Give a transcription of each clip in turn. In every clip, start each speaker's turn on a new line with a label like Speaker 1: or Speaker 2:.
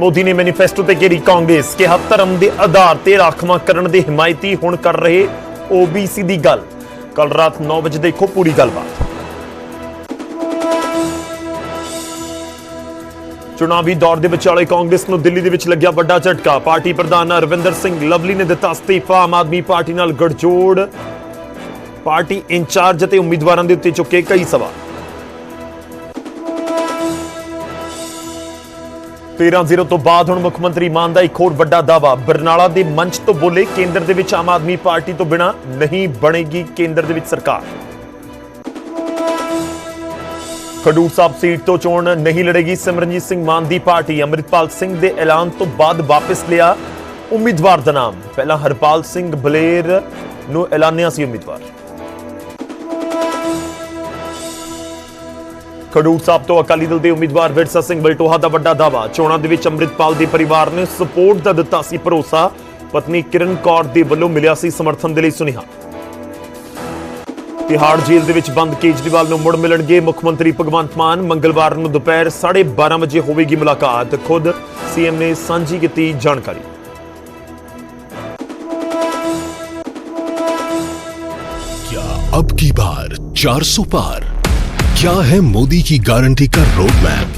Speaker 1: ਮੋਦੀ ਨੇ ਮੈਨੀਫੈਸਟੋ ਤੇ ਘੇਰੀ ਕਾਂਗਰਸ ਕਿਹਾ ਧਰਮ ਦੇ ਆਧਾਰ ਤੇ ਰਾਖਵਾਂ ਕਰਨ ਦੇ ਹਮਾਇਤੀ ਹੁਣ ਕਰ ਰਹੇ ਓਬੀਸੀ ਦੀ ਗੱਲ। ਕੱਲ ਰਾਤ 9 ਵਜੇ ਦੇਖੋ ਪੂਰੀ ਗੱਲਬਾਤ। ਚੁਣਾਵੀ ਦੌਰ ਦੇ ਵਿਚਾਲੇ ਕਾਂਗਰਸ ਨੂੰ ਦਿੱਲੀ ਦੇ ਵਿੱਚ ਲੱਗਿਆ ਵੱਡਾ ਝਟਕਾ। ਪਾਰਟੀ ਪ੍ਰਧਾਨ ਅਰਵਿੰਦਰ ਸਿੰਘ ਲਵਲੀ ਨੇ ਦਿੱਤਾ ਅਸਤੀਫਾ। ਆਮ ਆਦਮੀ ਪਾਰਟੀ ਨਾਲ ਗਠਜੋੜ। ਪਾਰਟੀ ਇੰਚਾਰਜ ਅਤੇ ਉਮੀਦਵਾਰਾਂ ਦੇ ਉੱਤੇ ਚੁੱਕੇ ਕਈ ਸਵਾਲ। 13-0 ਤੋਂ ਬਾਅਦ ਹੁਣ ਮੁੱਖ ਮੰਤਰੀ ਮਾਨ ਦਾ ਇੱਕ ਹੋਰ ਵੱਡਾ ਦਾਵਾ ਬਰਨਾਲਾ ਦੇ ਮੰਚ ਤੋਂ ਬੋਲੇ ਕੇਂਦਰ ਦੇ ਵਿੱਚ ਆਮ ਆਦਮੀ ਪਾਰਟੀ ਤੋਂ ਬਿਨਾ ਨਹੀਂ ਬਣੇਗੀ ਕੇਂਦਰ ਦੇ ਵਿੱਚ ਸਰਕਾਰ। ਖਡੂਰ ਸਾਹਿਬ ਸੀਟ ਤੋਂ ਚੋਣ ਨਹੀਂ ਲੜੇਗੀ ਸਿਮਰਨਜੀਤ ਸਿੰਘ ਮਾਨ ਦੀ ਪਾਰਟੀ। ਅੰਮ੍ਰਿਤਪਾਲ ਸਿੰਘ ਦੇ ਐਲਾਨ ਤੋਂ ਬਾਅਦ ਵਾਪਸ ਲਿਆ ਉਮੀਦਵਾਰ ਦਾ ਨਾਮ। ਪਹਿਲਾਂ ਹਰਪਾਲ ਸਿੰਘ ਬਲੇਰ ਨੂੰ ਐਲਾਨਿਆ ਸੀ ਉਮੀਦਵਾਰ। ਖਡੂਰ ਸਾਹਿਬ ਤੋਂ ਅਕਾਲੀ ਦਲ ਦੇ ਉਮੀਦਵਾਰ ਵਿਰਸਾ ਸਿੰਘ ਬਲਟੋਹਾ ਦਾ ਵੱਡਾ ਦਾਵਾ ਚੋਣਾਂ ਦੇ ਵਿੱਚ ਅੰਮ੍ਰਿਤਪਾਲ ਦੇ ਪਰਿਵਾਰ ਨੇ ਸਪੋਰਟ ਦਾ ਦਿੱਤਾ ਸੀ ਭਰੋਸਾ ਪਤਨੀ ਕਿਰਨ ਕੌਰ ਦੇ ਵੱਲੋਂ ਮਿਲਿਆ ਸੀ ਸਮਰਥਨ ਦੇ ਲਈ ਸੁਨੇਹਾ ਤਿਹਾੜ ਜੇਲ੍ਹ ਦੇ ਵਿੱਚ ਬੰਦ ਕੇਜਰੀਵਾਲ ਨੂੰ ਮੁੜ ਮਿਲਣਗੇ ਮੁੱਖ ਮੰਤਰੀ ਭਗਵੰਤ ਮਾਨ ਮੰਗਲਵਾਰ ਨੂੰ ਦੁਪਹਿਰ 12:30 ਵਜੇ ਹੋਵੇਗੀ ਮੁਲਾਕਾਤ ਖੁਦ ਸੀਐਮ ਨੇ ਸਾਂਝੀ ਕੀਤੀ ਜਾਣਕਾਰੀ
Speaker 2: क्या अब की बार 400 पार क्या है मोदी की गारंटी का रोड मैप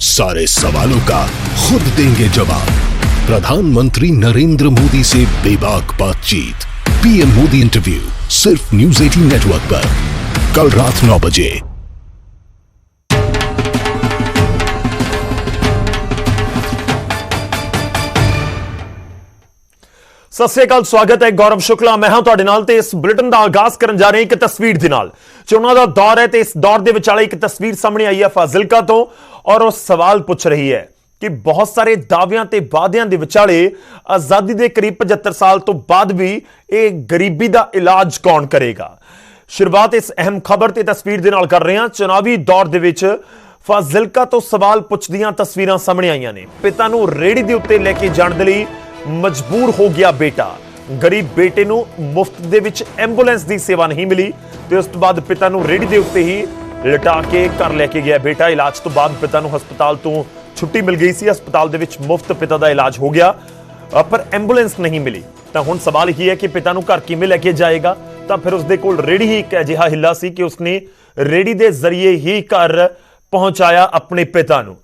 Speaker 2: सारे सवालों का खुद देंगे जवाब। प्रधानमंत्री नरेंद्र मोदी से बेबाक बातचीत। पीएम मोदी इंटरव्यू सिर्फ़ न्यूज़ 18 नेटवर्क पर। कल रात नौ बजे।
Speaker 1: ਸਤਿ ਸ੍ਰੀ ਅਕਾਲ, ਸਵਾਗਤ ਹੈ। ਗੌਰਵ ਸ਼ੁਕਲਾ, ਮੈਂ ਹਾਂ ਤੁਹਾਡੇ ਨਾਲ ਤੇ ਇਸ ਬੁਲੇਟਿਨ ਦਾ ਆਗਾਜ਼ ਕਰਨ ਜਾ ਰਹੇ ਇੱਕ ਤਸਵੀਰ ਦੇ ਨਾਲ। ਚੋਣਾਂ ਦਾ ਦੌਰ ਹੈ ਤੇ ਇਸ ਦੌਰ ਦੇ ਵਿਚਾਲੇ ਇੱਕ ਤਸਵੀਰ ਸਾਹਮਣੇ ਆਈ ਹੈ ਫਾਜ਼ਿਲਕਾ ਤੋਂ ਔਰ ਉਹ ਸਵਾਲ ਪੁੱਛ ਰਹੀ ਹੈ ਕਿ ਬਹੁਤ ਸਾਰੇ ਦਾਅਵਿਆਂ ਤੇ ਵਾਅਦਿਆਂ ਦੇ ਵਿਚਾਲੇ ਆਜ਼ਾਦੀ ਦੇ ਕਰੀਬ 75 ਸਾਲ ਤੋਂ ਬਾਅਦ ਵੀ ਇਹ ਗਰੀਬੀ ਦਾ ਇਲਾਜ ਕੌਣ ਕਰੇਗਾ? ਸ਼ੁਰੂਆਤ ਇਸ ਅਹਿਮ ਖਬਰ ਤੇ ਤਸਵੀਰ ਦੇ ਨਾਲ ਕਰ ਰਹੇ ਹਾਂ। ਚੁਣਾਵੀ ਦੌਰ ਦੇ ਵਿੱਚ ਫਾਜ਼ਿਲਕਾ ਤੋਂ ਸਵਾਲ ਪੁੱਛਦੀਆਂ ਤਸਵੀਰਾਂ ਸਾਹਮਣੇ ਆਈਆਂ ਨੇ। ਪਿਤਾ ਨੂੰ ਰੇੜੀ ਦੇ ਉੱਤੇ ਲੈ ਕੇ ਜਾਣ ਦੇ ਲਈ ਮਜਬੂਰ ਹੋ ਗਿਆ ਬੇਟਾ। ਗਰੀਬ ਬੇਟੇ ਨੂੰ ਮੁਫਤ ਦੇ ਵਿੱਚ ਐਂਬੂਲੈਂਸ ਦੀ ਸੇਵਾ ਨਹੀਂ ਮਿਲੀ ਤੇ ਉਸ ਤੋਂ ਬਾਅਦ ਪਿਤਾ ਨੂੰ ਰੇੜੀ ਦੇ ਉੱਤੇ ਹੀ ਲਟਾ ਕੇ ਘਰ ਲੈ ਕੇ ਗਿਆ ਬੇਟਾ। ਇਲਾਜ ਤੋਂ ਬਾਅਦ ਪਿਤਾ ਨੂੰ ਹਸਪਤਾਲ ਤੋਂ ਛੁੱਟੀ ਮਿਲ ਗਈ ਸੀ। ਹਸਪਤਾਲ ਦੇ ਵਿੱਚ ਮੁਫਤ ਪਿਤਾ ਦਾ ਇਲਾਜ ਹੋ ਗਿਆ ਪਰ ਐਂਬੂਲੈਂਸ ਨਹੀਂ ਮਿਲੀ। ਤਾਂ ਹੁਣ ਸਵਾਲ ਇਹ ਹੈ ਕਿ ਪਿਤਾ ਨੂੰ ਘਰ ਕਿਵੇਂ ਲੈ ਕੇ ਜਾਏਗਾ? ਤਾਂ ਫਿਰ ਉਸਦੇ ਕੋਲ ਰੇੜੀ ਹੀ ਇੱਕ ਅਜਿਹਾ ਹਿੱਲਾ ਸੀ ਕਿ ਉਸਨੇ ਰੇੜੀ ਦੇ ਜ਼ਰੀਏ ਹੀ ਘਰ ਪਹੁੰਚਾਇਆ ਆਪਣੇ ਪਿਤਾ ਨੂੰ।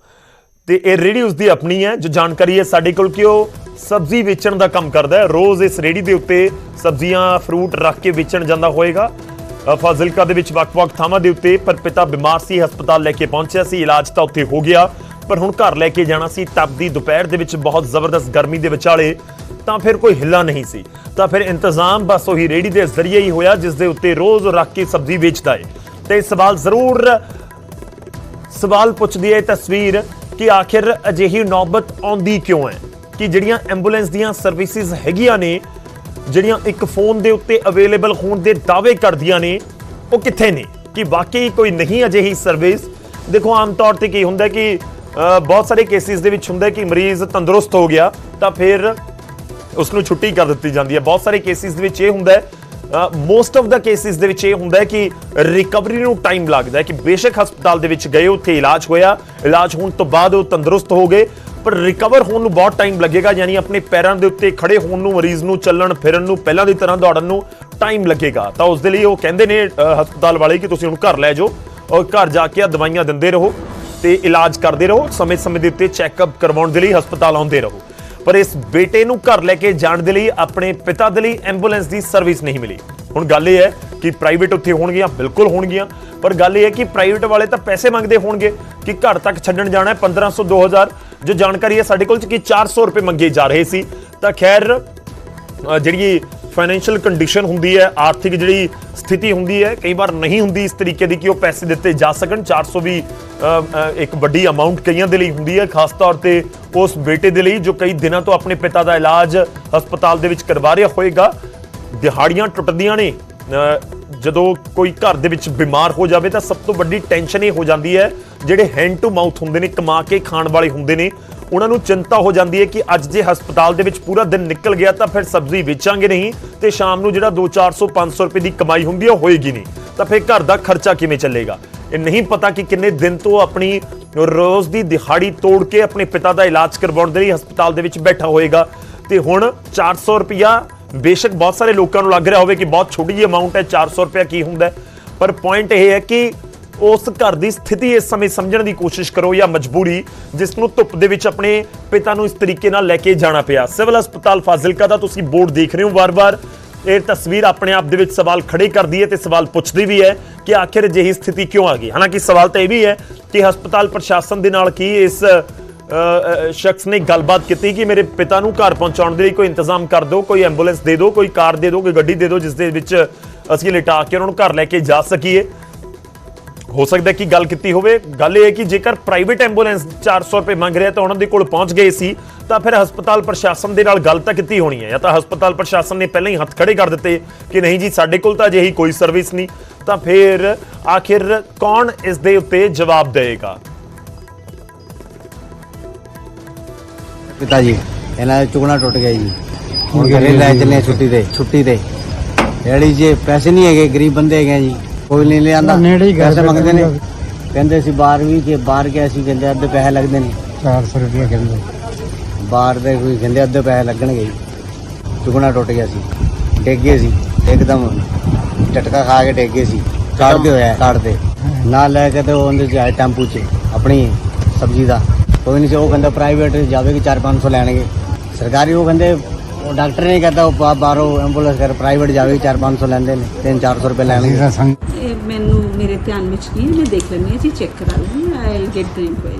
Speaker 1: ਤੇ ਇਹ ਰੇੜੀ ਉਸਦੀ ਆਪਣੀ ਹੈ, ਜੋ ਜਾਣਕਾਰੀ ਹੈ ਸਾਡੇ ਕੋਲ ਕਿ ਉਹ ਸਬਜ਼ੀ ਵੇਚਣ ਦਾ ਕੰਮ ਕਰਦਾ ਹੈ। ਰੋਜ਼ ਇਸ ਰੇੜੀ ਦੇ ਉੱਤੇ ਸਬਜ਼ੀਆਂ ਫਰੂਟ ਰੱਖ ਕੇ ਵੇਚਣ ਜਾਂਦਾ ਹੋਏਗਾ। ਫਾਜ਼ਿਲਕਾ ਦੇ ਵਿੱਚ ਵੱਖ-ਵੱਖ ਥਾਵਾਂ ਦੇ ਉੱਤੇ ਪਰ ਪਿਤਾ ਬਿਮਾਰ ਸੀ, ਹਸਪਤਾਲ ਲੈ ਕੇ ਪਹੁੰਚਿਆ ਸੀ, ਇਲਾਜ ਤਾਂ ਉੱਥੇ ਹੋ ਗਿਆ। ਪਰ ਹੁਣ ਘਰ ਲੈ ਕੇ ਜਾਣਾ ਸੀ ਤਪਦੀ ਦੁਪਹਿਰ ਦੇ ਵਿੱਚ ਬਹੁਤ ਜ਼ਬਰਦਸਤ ਗਰਮੀ ਦੇ ਵਿਚਾਲੇ ਤਾਂ ਫਿਰ ਕੋਈ ਹਿੱਲਾ ਨਹੀਂ ਸੀ। ਤਾਂ ਫਿਰ ਇੰਤਜ਼ਾਮ ਬਸ ਉਹੀ ਰੇੜੀ ਦੇ ਜ਼ਰੀਏ ਹੀ ਹੋਇਆ, ਜਿਸ ਦੇ ਉੱਤੇ ਰੋਜ਼ ਰੱਖ ਕੇ ਸਬਜ਼ੀ ਵੇਚਦਾ ਹੈ ਤੇ ਸਵਾਲ ਜ਼ਰੂਰ, ਸਵਾਲ ਪੁੱਛਦੀ ਹੈ ਇਹ ਤਸਵੀਰ ਕਿ ਆਖਿਰ ਅਜਿਹੀ ਨੌਬਤ ਆਉਂਦੀ ਕਿਉਂ ਹੈ? ਕਿ ਜਿਹੜੀਆਂ ਐਂਬੂਲੈਂਸ ਦੀਆਂ ਸਰਵਿਸਿਜ਼ ਹੈਗੀਆਂ ਨੇ, ਜਿਹੜੀਆਂ ਇੱਕ ਫੋਨ ਦੇ ਉੱਤੇ ਅਵੇਲੇਬਲ ਹੋਣ ਦੇ ਦਾਅਵੇ ਕਰਦੀਆਂ ਨੇ, ਉਹ ਕਿੱਥੇ ਨੇ? ਕਿ ਵਾਕਈ ਕੋਈ ਨਹੀਂ ਅਜਿਹੀ ਸਰਵਿਸ ਦੇਖੋ, ਆਮ ਤੌਰ ਤੇ ਕੀ ਹੁੰਦਾ ਕਿ ਬਹੁਤ ਸਾਰੇ ਕੇਸਿਸ ਦੇ ਵਿੱਚ ਹੁੰਦਾ ਕਿ ਮਰੀਜ਼ ਤੰਦਰੁਸਤ ਹੋ ਗਿਆ ਤਾਂ ਫਿਰ ਉਸ ਨੂੰ ਛੁੱਟੀ ਕਰ ਦਿੱਤੀ ਜਾਂਦੀ ਹੈ। ਬਹੁਤ ਸਾਰੇ ਕੇਸਿਸ ਦੇ ਵਿੱਚ ਇਹ ਹੁੰਦਾ ਹੈ ਮੋਸਟ ਆਫ ਦਾ ਕੇਸਿਸ ਦੇ ਵਿੱਚ ਇਹ ਹੁੰਦਾ ਹੈ ਕਿ ਰਿਕਵਰੀ ਨੂੰ ਟਾਈਮ ਲੱਗਦਾ ਹੈ ਕਿ ਬੇਸ਼ੱਕ ਹਸਪਤਾਲ ਦੇ ਵਿੱਚ ਗਏ, ਉੱਥੇ ਇਲਾਜ ਹੋਇਆ, ਇਲਾਜ ਹੋਣ ਤੋਂ ਬਾਅਦ ਉਹ ਤੰਦਰੁਸਤ ਹੋ ਗਏ, ਪਰ ਰਿਕਵਰ ਹੋਣ ਨੂੰ ਬਹੁਤ ਟਾਈਮ ਲੱਗੇਗਾ, ਯਾਨੀ ਆਪਣੇ ਪੈਰਾਂ ਦੇ ਉੱਤੇ ਖੜੇ ਹੋਣ ਨੂੰ, ਮਰੀਜ਼ ਨੂੰ, ਚੱਲਣ, ਫਿਰਨ ਨੂੰ, ਪਹਿਲਾਂ ਦੀ ਤਰ੍ਹਾਂ ਦੌੜਨ ਨੂੰ ਟਾਈਮ ਲੱਗੇਗਾ। ਤਾਂ ਉਸ ਦੇ ਲਈ ਉਹ ਕਹਿੰਦੇ ਨੇ ਹਸਪਤਾਲ ਵਾਲੇ ਕਿ ਤੁਸੀਂ ਹੁਣ ਘਰ ਲੈ ਜਾਓ, ਔਰ ਘਰ ਜਾ ਕੇ ਆ ਦਵਾਈਆਂ ਦਿੰਦੇ ਰਹੋ ਤੇ ਇਲਾਜ ਕਰਦੇ ਰਹੋ, ਸਮੇਂ-ਸਮੇਂ ਦੇ ਉੱਤੇ ਚੈੱਕਅਪ ਕਰਵਾਉਣ ਦੇ ਲਈ ਹਸਪਤਾਲ ਆਉਂਦੇ ਰਹੋ। ਪਰ ਇਸ ਬੇਟੇ ਨੂੰ ਘਰ ਲੈ ਕੇ ਜਾਣ ਦੇ ਲਈ ਆਪਣੇ ਪਿਤਾ ਦੇ ਲਈ ਐਂਬੂਲੈਂਸ ਦੀ ਸਰਵਿਸ ਨਹੀਂ ਮਿਲੀ। ਹੁਣ ਗੱਲ ਇਹ ਹੈ ਕਿ ਪ੍ਰਾਈਵੇਟ ਉੱਥੇ ਹੋਣਗੀਆਂ, ਬਿਲਕੁਲ ਹੋਣਗੀਆਂ। ਪਰ ਗੱਲ ਇਹ ਹੈ ਕਿ ਪ੍ਰਾਈਵੇਟ ਵਾਲੇ ਤਾਂ ਪੈਸੇ ਮੰਗਦੇ ਹੋਣਗੇ ਕਿ ਘਰ ਤੱਕ ਛੱਡਣ ਜਾਣਾ ਹੈ 1500 2000 ਜੋ ਜਾਣਕਾਰੀ ਹੈ ਸਾਡੇ ਕੋਲ ਕਿ 400 ਰੁਪਏ ਮੰਗੇ ਜਾ ਰਹੇ ਸੀ। ਤਾਂ ਖੈਰ ਜਿਹੜੀ ਫਾਈਨੈਂਸ਼ੀਅਲ ਕੰਡੀਸ਼ਨ ਹੁੰਦੀ ਹੈ, ਆਰਥਿਕ ਜਿਹੜੀ ਸਥਿਤੀ ਹੁੰਦੀ ਹੈ, ਕਈ ਵਾਰ ਨਹੀਂ ਹੁੰਦੀ ਇਸ ਤਰੀਕੇ ਦੀ ਕਿ ਉਹ ਪੈਸੇ ਦਿੱਤੇ ਜਾ ਸਕਣ। 400 ਵੀ ਇੱਕ ਵੱਡੀ ਅਮਾਉਂਟ ਕਈਆਂ ਦੇ ਲਈ ਹੁੰਦੀ ਹੈ, ਖਾਸ ਤੌਰ ਤੇ ਉਸ ਬੇਟੇ ਦੇ ਲਈ ਜੋ ਕਈ ਦਿਨਾਂ ਤੋਂ ਆਪਣੇ ਪਿਤਾ ਦਾ ਇਲਾਜ ਹਸਪਤਾਲ ਦੇ ਵਿੱਚ ਕਰਵਾ ਰਿਹਾ ਹੋਏਗਾ। ਦਿਹਾੜੀਆਂ ਟੁੱਟਦੀਆਂ ਨੇ ਜਦੋਂ ਕੋਈ ਘਰ ਦੇ ਵਿੱਚ ਬਿਮਾਰ ਹੋ ਜਾਵੇ ਤਾਂ ਸਭ ਤੋਂ ਵੱਡੀ ਟੈਨਸ਼ਨ ਇਹ ਹੋ ਜਾਂਦੀ ਹੈ, ਜਿਹੜੇ ਹੈਂਡ ਟੂ ਮਾਊਥ ਹੁੰਦੇ ਨੇ, ਕਮਾ ਕੇ ਖਾਣ ਵਾਲੇ ਹੁੰਦੇ ਨੇ ਉਹਨਾਂ ਨੂੰ ਚਿੰਤਾ ਹੋ ਜਾਂਦੀ ਹੈ ਕਿ ਅੱਜ ਜੇ ਹਸਪਤਾਲ ਦੇ ਵਿੱਚ ਪੂਰਾ ਦਿਨ ਨਿਕਲ ਗਿਆ ਤਾਂ ਫਿਰ ਸਬਜ਼ੀ ਵੇਚਾਂਗੇ ਨਹੀਂ ਤੇ ਸ਼ਾਮ ਨੂੰ ਜਿਹੜਾ 2 400 500 ਰੁਪਏ ਦੀ ਕਮਾਈ ਹੁੰਦੀ ਹੈ, ਉਹ ਹੋਏਗੀ ਨਹੀਂ। ਤਾਂ ਫਿਰ ਘਰ ਦਾ ਖਰਚਾ ਕਿਵੇਂ ਚੱਲੇਗਾ? ਇਹ ਨਹੀਂ ਪਤਾ ਕਿ ਕਿੰਨੇ ਦਿਨ ਤੋਂ ਆਪਣੀ ਰੋਜ਼ ਦੀ ਦਿਹਾੜੀ ਤੋੜ ਕੇ ਆਪਣੇ ਪਿਤਾ ਦਾ ਇਲਾਜ ਕਰਵਾਉਣ ਦੇ ਲਈ ਹਸਪਤਾਲ ਦੇ ਵਿੱਚ ਬੈਠਾ ਹੋਏਗਾ। ਤੇ ਹੁਣ 400 ਰੁਪਿਆ ਬੇਸ਼ੱਕ ਬਹੁਤ ਸਾਰੇ ਲੋਕਾਂ ਨੂੰ ਲੱਗ ਰਿਹਾ ਹੋਵੇ ਕਿ ਬਹੁਤ ਛੋਟੀ ਜਿਹੀ ਅਮਾਉਂਟ ਹੈ 400 ਰੁਪਿਆ ਕੀ ਹੁੰਦਾ ਪਰ ਪੁਆਇੰਟ ਇਹ ਹੈ ਕਿ ਉਸ ਘਰ ਦੀ ਸਥਿਤੀ ਇਸ ਸਮੇਂ ਸਮਝਣ ਦੀ ਕੋਸ਼ਿਸ਼ ਕਰੋ ਜਾਂ ਮਜਬੂਰੀ, ਜਿਸ ਨੂੰ ਧੁੱਪ ਦੇ ਵਿੱਚ ਆਪਣੇ ਪਿਤਾ ਨੂੰ ਇਸ ਤਰੀਕੇ ਨਾਲ ਲੈ ਕੇ ਜਾਣਾ ਪਿਆ। ਸਿਵਲ ਹਸਪਤਾਲ ਫਾਜ਼ਿਲਕਾ ਦਾ ਤੁਸੀਂ ਬੋਰਡ ਦੇਖ ਰਹੇ ਹੋ ਵਾਰ-ਵਾਰ। ਇਹ ਤਸਵੀਰ ਆਪਣੇ ਆਪ ਦੇ ਵਿੱਚ ਸਵਾਲ ਖੜੇ ਕਰਦੀ ਹੈ ਤੇ ਸਵਾਲ ਪੁੱਛਦੀ ਵੀ ਹੈ ਕਿ ਆਖਿਰ ਅਜਿਹੀ ਸਥਿਤੀ ਕਿਉਂ ਆ ਗਈ? ਹਾਲਾਂਕਿ ਸਵਾਲ ਤਾਂ ਇਹ ਵੀ ਹੈ ਕਿ ਹਸਪਤਾਲ ਪ੍ਰਸ਼ਾਸਨ ਦੇ ਨਾਲ ਕੀ ਇਸ ਸ਼ਖਸ ਨੇ ਗੱਲਬਾਤ ਕੀਤੀ ਕਿ ਮੇਰੇ ਪਿਤਾ ਨੂੰ ਘਰ ਪਹੁੰਚਾਉਣ ਦੇ ਲਈ ਕੋਈ ਇੰਤਜ਼ਾਮ ਕਰ ਦਿਓ, ਕੋਈ ਐਂਬੂਲੈਂਸ ਦੇ ਦਿਓ, ਕੋਈ ਕਾਰ ਦੇ ਦਿਓ, ਕੋਈ ਗੱਡੀ ਦੇ ਦਿਓ, ਜਿਸ ਦੇ ਵਿੱਚ ਅਸੀਂ ਲਿਟਾ ਕੇ ਉਹਨਾਂ ਨੂੰ ਘਰ ਲੈ ਕੇ ਜਾ ਸਕੀਏ। ਹੋ ਸਕਦਾ ਹੈ ਕਿ ਗੱਲ ਕੀਤੀ ਹੋਵੇ। ਗੱਲ ਇਹ ਹੈ ਕਿ ਜੇਕਰ ਪ੍ਰਾਈਵੇਟ ਐਂਬੂਲੈਂਸ 400 ਰੁਪਏ ਮੰਗ ਰਿਹਾ ਤਾਂ ਉਹਨਾਂ ਦੇ ਕੋਲ ਪਹੁੰਚ ਗਏ ਸੀ, ਤਾਂ ਫਿਰ ਹਸਪਤਾਲ ਪ੍ਰਸ਼ਾਸਨ ਦੇ ਨਾਲ ਗੱਲ ਤਾਂ ਕੀਤੀ ਹੋਣੀ ਹੈ। ਜਾਂ ਤਾਂ ਹਸਪਤਾਲ ਪ੍ਰਸ਼ਾਸਨ ਨੇ ਪਹਿਲਾਂ ਹੀ ਹੱਥ ਖੜੇ ਕਰ ਦਿੱਤੇ ਕਿ ਨਹੀਂ ਜੀ, ਸਾਡੇ ਕੋਲ ਤਾਂ ਅਜਿਹੀ ਕੋਈ ਸਰਵਿਸ ਨਹੀਂ। ਤਾਂ ਫਿਰ ਆਖਿਰ ਕੌਣ ਇਸ ਦੇ ਉੱਤੇ ਜਵਾਬ ਦੇਵੇਗਾ?
Speaker 3: ਪਿਤਾ ਜੀ, ਇਹਨਾਂ ਦਾ ਚੁਗਣਾ ਟੁੱਟ ਗਿਆ ਜੀ। ਹੁਣ ਘਰੇ ਲੈ ਚੱਲੇ ਛੁੱਟੀ ਤੇ ਛੁੱਟੀ ਤੇ। ਡੈਡੀ ਜੀ, ਪੈਸੇ ਨਹੀਂ ਹੈਗੇ, ਗਰੀਬ ਬੰਦੇ ਹੈਗੇ ਜੀ। ਕੋਈ ਨਹੀਂ ਲਿਆਂਦਾ।
Speaker 4: ਨੇੜੇ ਹੀ ਘਰ
Speaker 3: ਪੈਸੇ ਮੰਗਦੇ ਨੇ।
Speaker 4: ਨੇ।
Speaker 3: ਕਹਿੰਦੇ ਸੀ ਬਾਹਰ ਵੀ ਕਿ ਬਾਹਰ ਗਿਆ ਸੀ ਕਹਿੰਦੇ ਅੱਧੇ ਪੈਸੇ ਲੱਗਦੇ ਨੇ।
Speaker 4: 400 ਰੁਪਏ ਕਹਿੰਦੇ।
Speaker 3: ਬਾਹਰ ਦੇ ਕੋਈ ਕਹਿੰਦੇ ਅੱਧੇ ਪੈਸੇ ਲੱਗਣਗੇ ਜੀ। ਚੁਗਣਾ ਟੁੱਟ ਗਿਆ ਸੀ। ਡਿੱਗ ਗਏ ਸੀ। ਇੱਕਦਮ ਝਟਕਾ ਖਾ ਕੇ ਡਿੱਗ ਗਏ ਸੀ। ਕਾੜਦੇ ਹੋਇਆ। ਕਾੜਦੇ ਨਾਲ ਲੈ ਕੇ ਤੇ ਉਹਦੇ ਚ ਆਏ ਟੈਂਪੂ ਚ। ਆਪਣੀ ਸਬਜ਼ੀ ਦਾ। ਕੋਈ ਨਹੀਂ ਸੀ ਉਹ ਕਹਿੰਦਾ ਪ੍ਰਾਈਵੇਟ ਜਾਵੇਗੀ 4-500 ਲੈਣਗੇ। ਸਰਕਾਰੀ ਉਹ ਕਹਿੰਦੇ ਉਹ ਡਾਕਟਰ ਨਹੀਂ ਕਹਿੰਦਾ ਉਹ ਬਾਹਰੋਂ ਐਂਬੂਲੈਂਸ ਕਰ ਪ੍ਰਾਈਵੇਟ ਜਾਵੇਗੀ 4-500 ਲੈਂਦੇ ਨੇ। 3-400 ਰੁਪਏ ਲੈਣਗੇ।
Speaker 4: ਅਸੀਂ ਤਾਂ ਸੰਗ
Speaker 5: ਇਹ ਮੈਨੂੰ ਮੇਰੇ ਧਿਆਨ ਵਿੱਚ ਨਹੀਂ ਹੈ, ਮੈਂ ਦੇਖ ਲੈਂਦੀ ਹਾਂ ਜੀ ਚੈੱਕ ਕਰਾ ਲੈਂਦੀ ਆਈ ਗੈਟ ਦ ਇਨਕੁਆਇਰੀ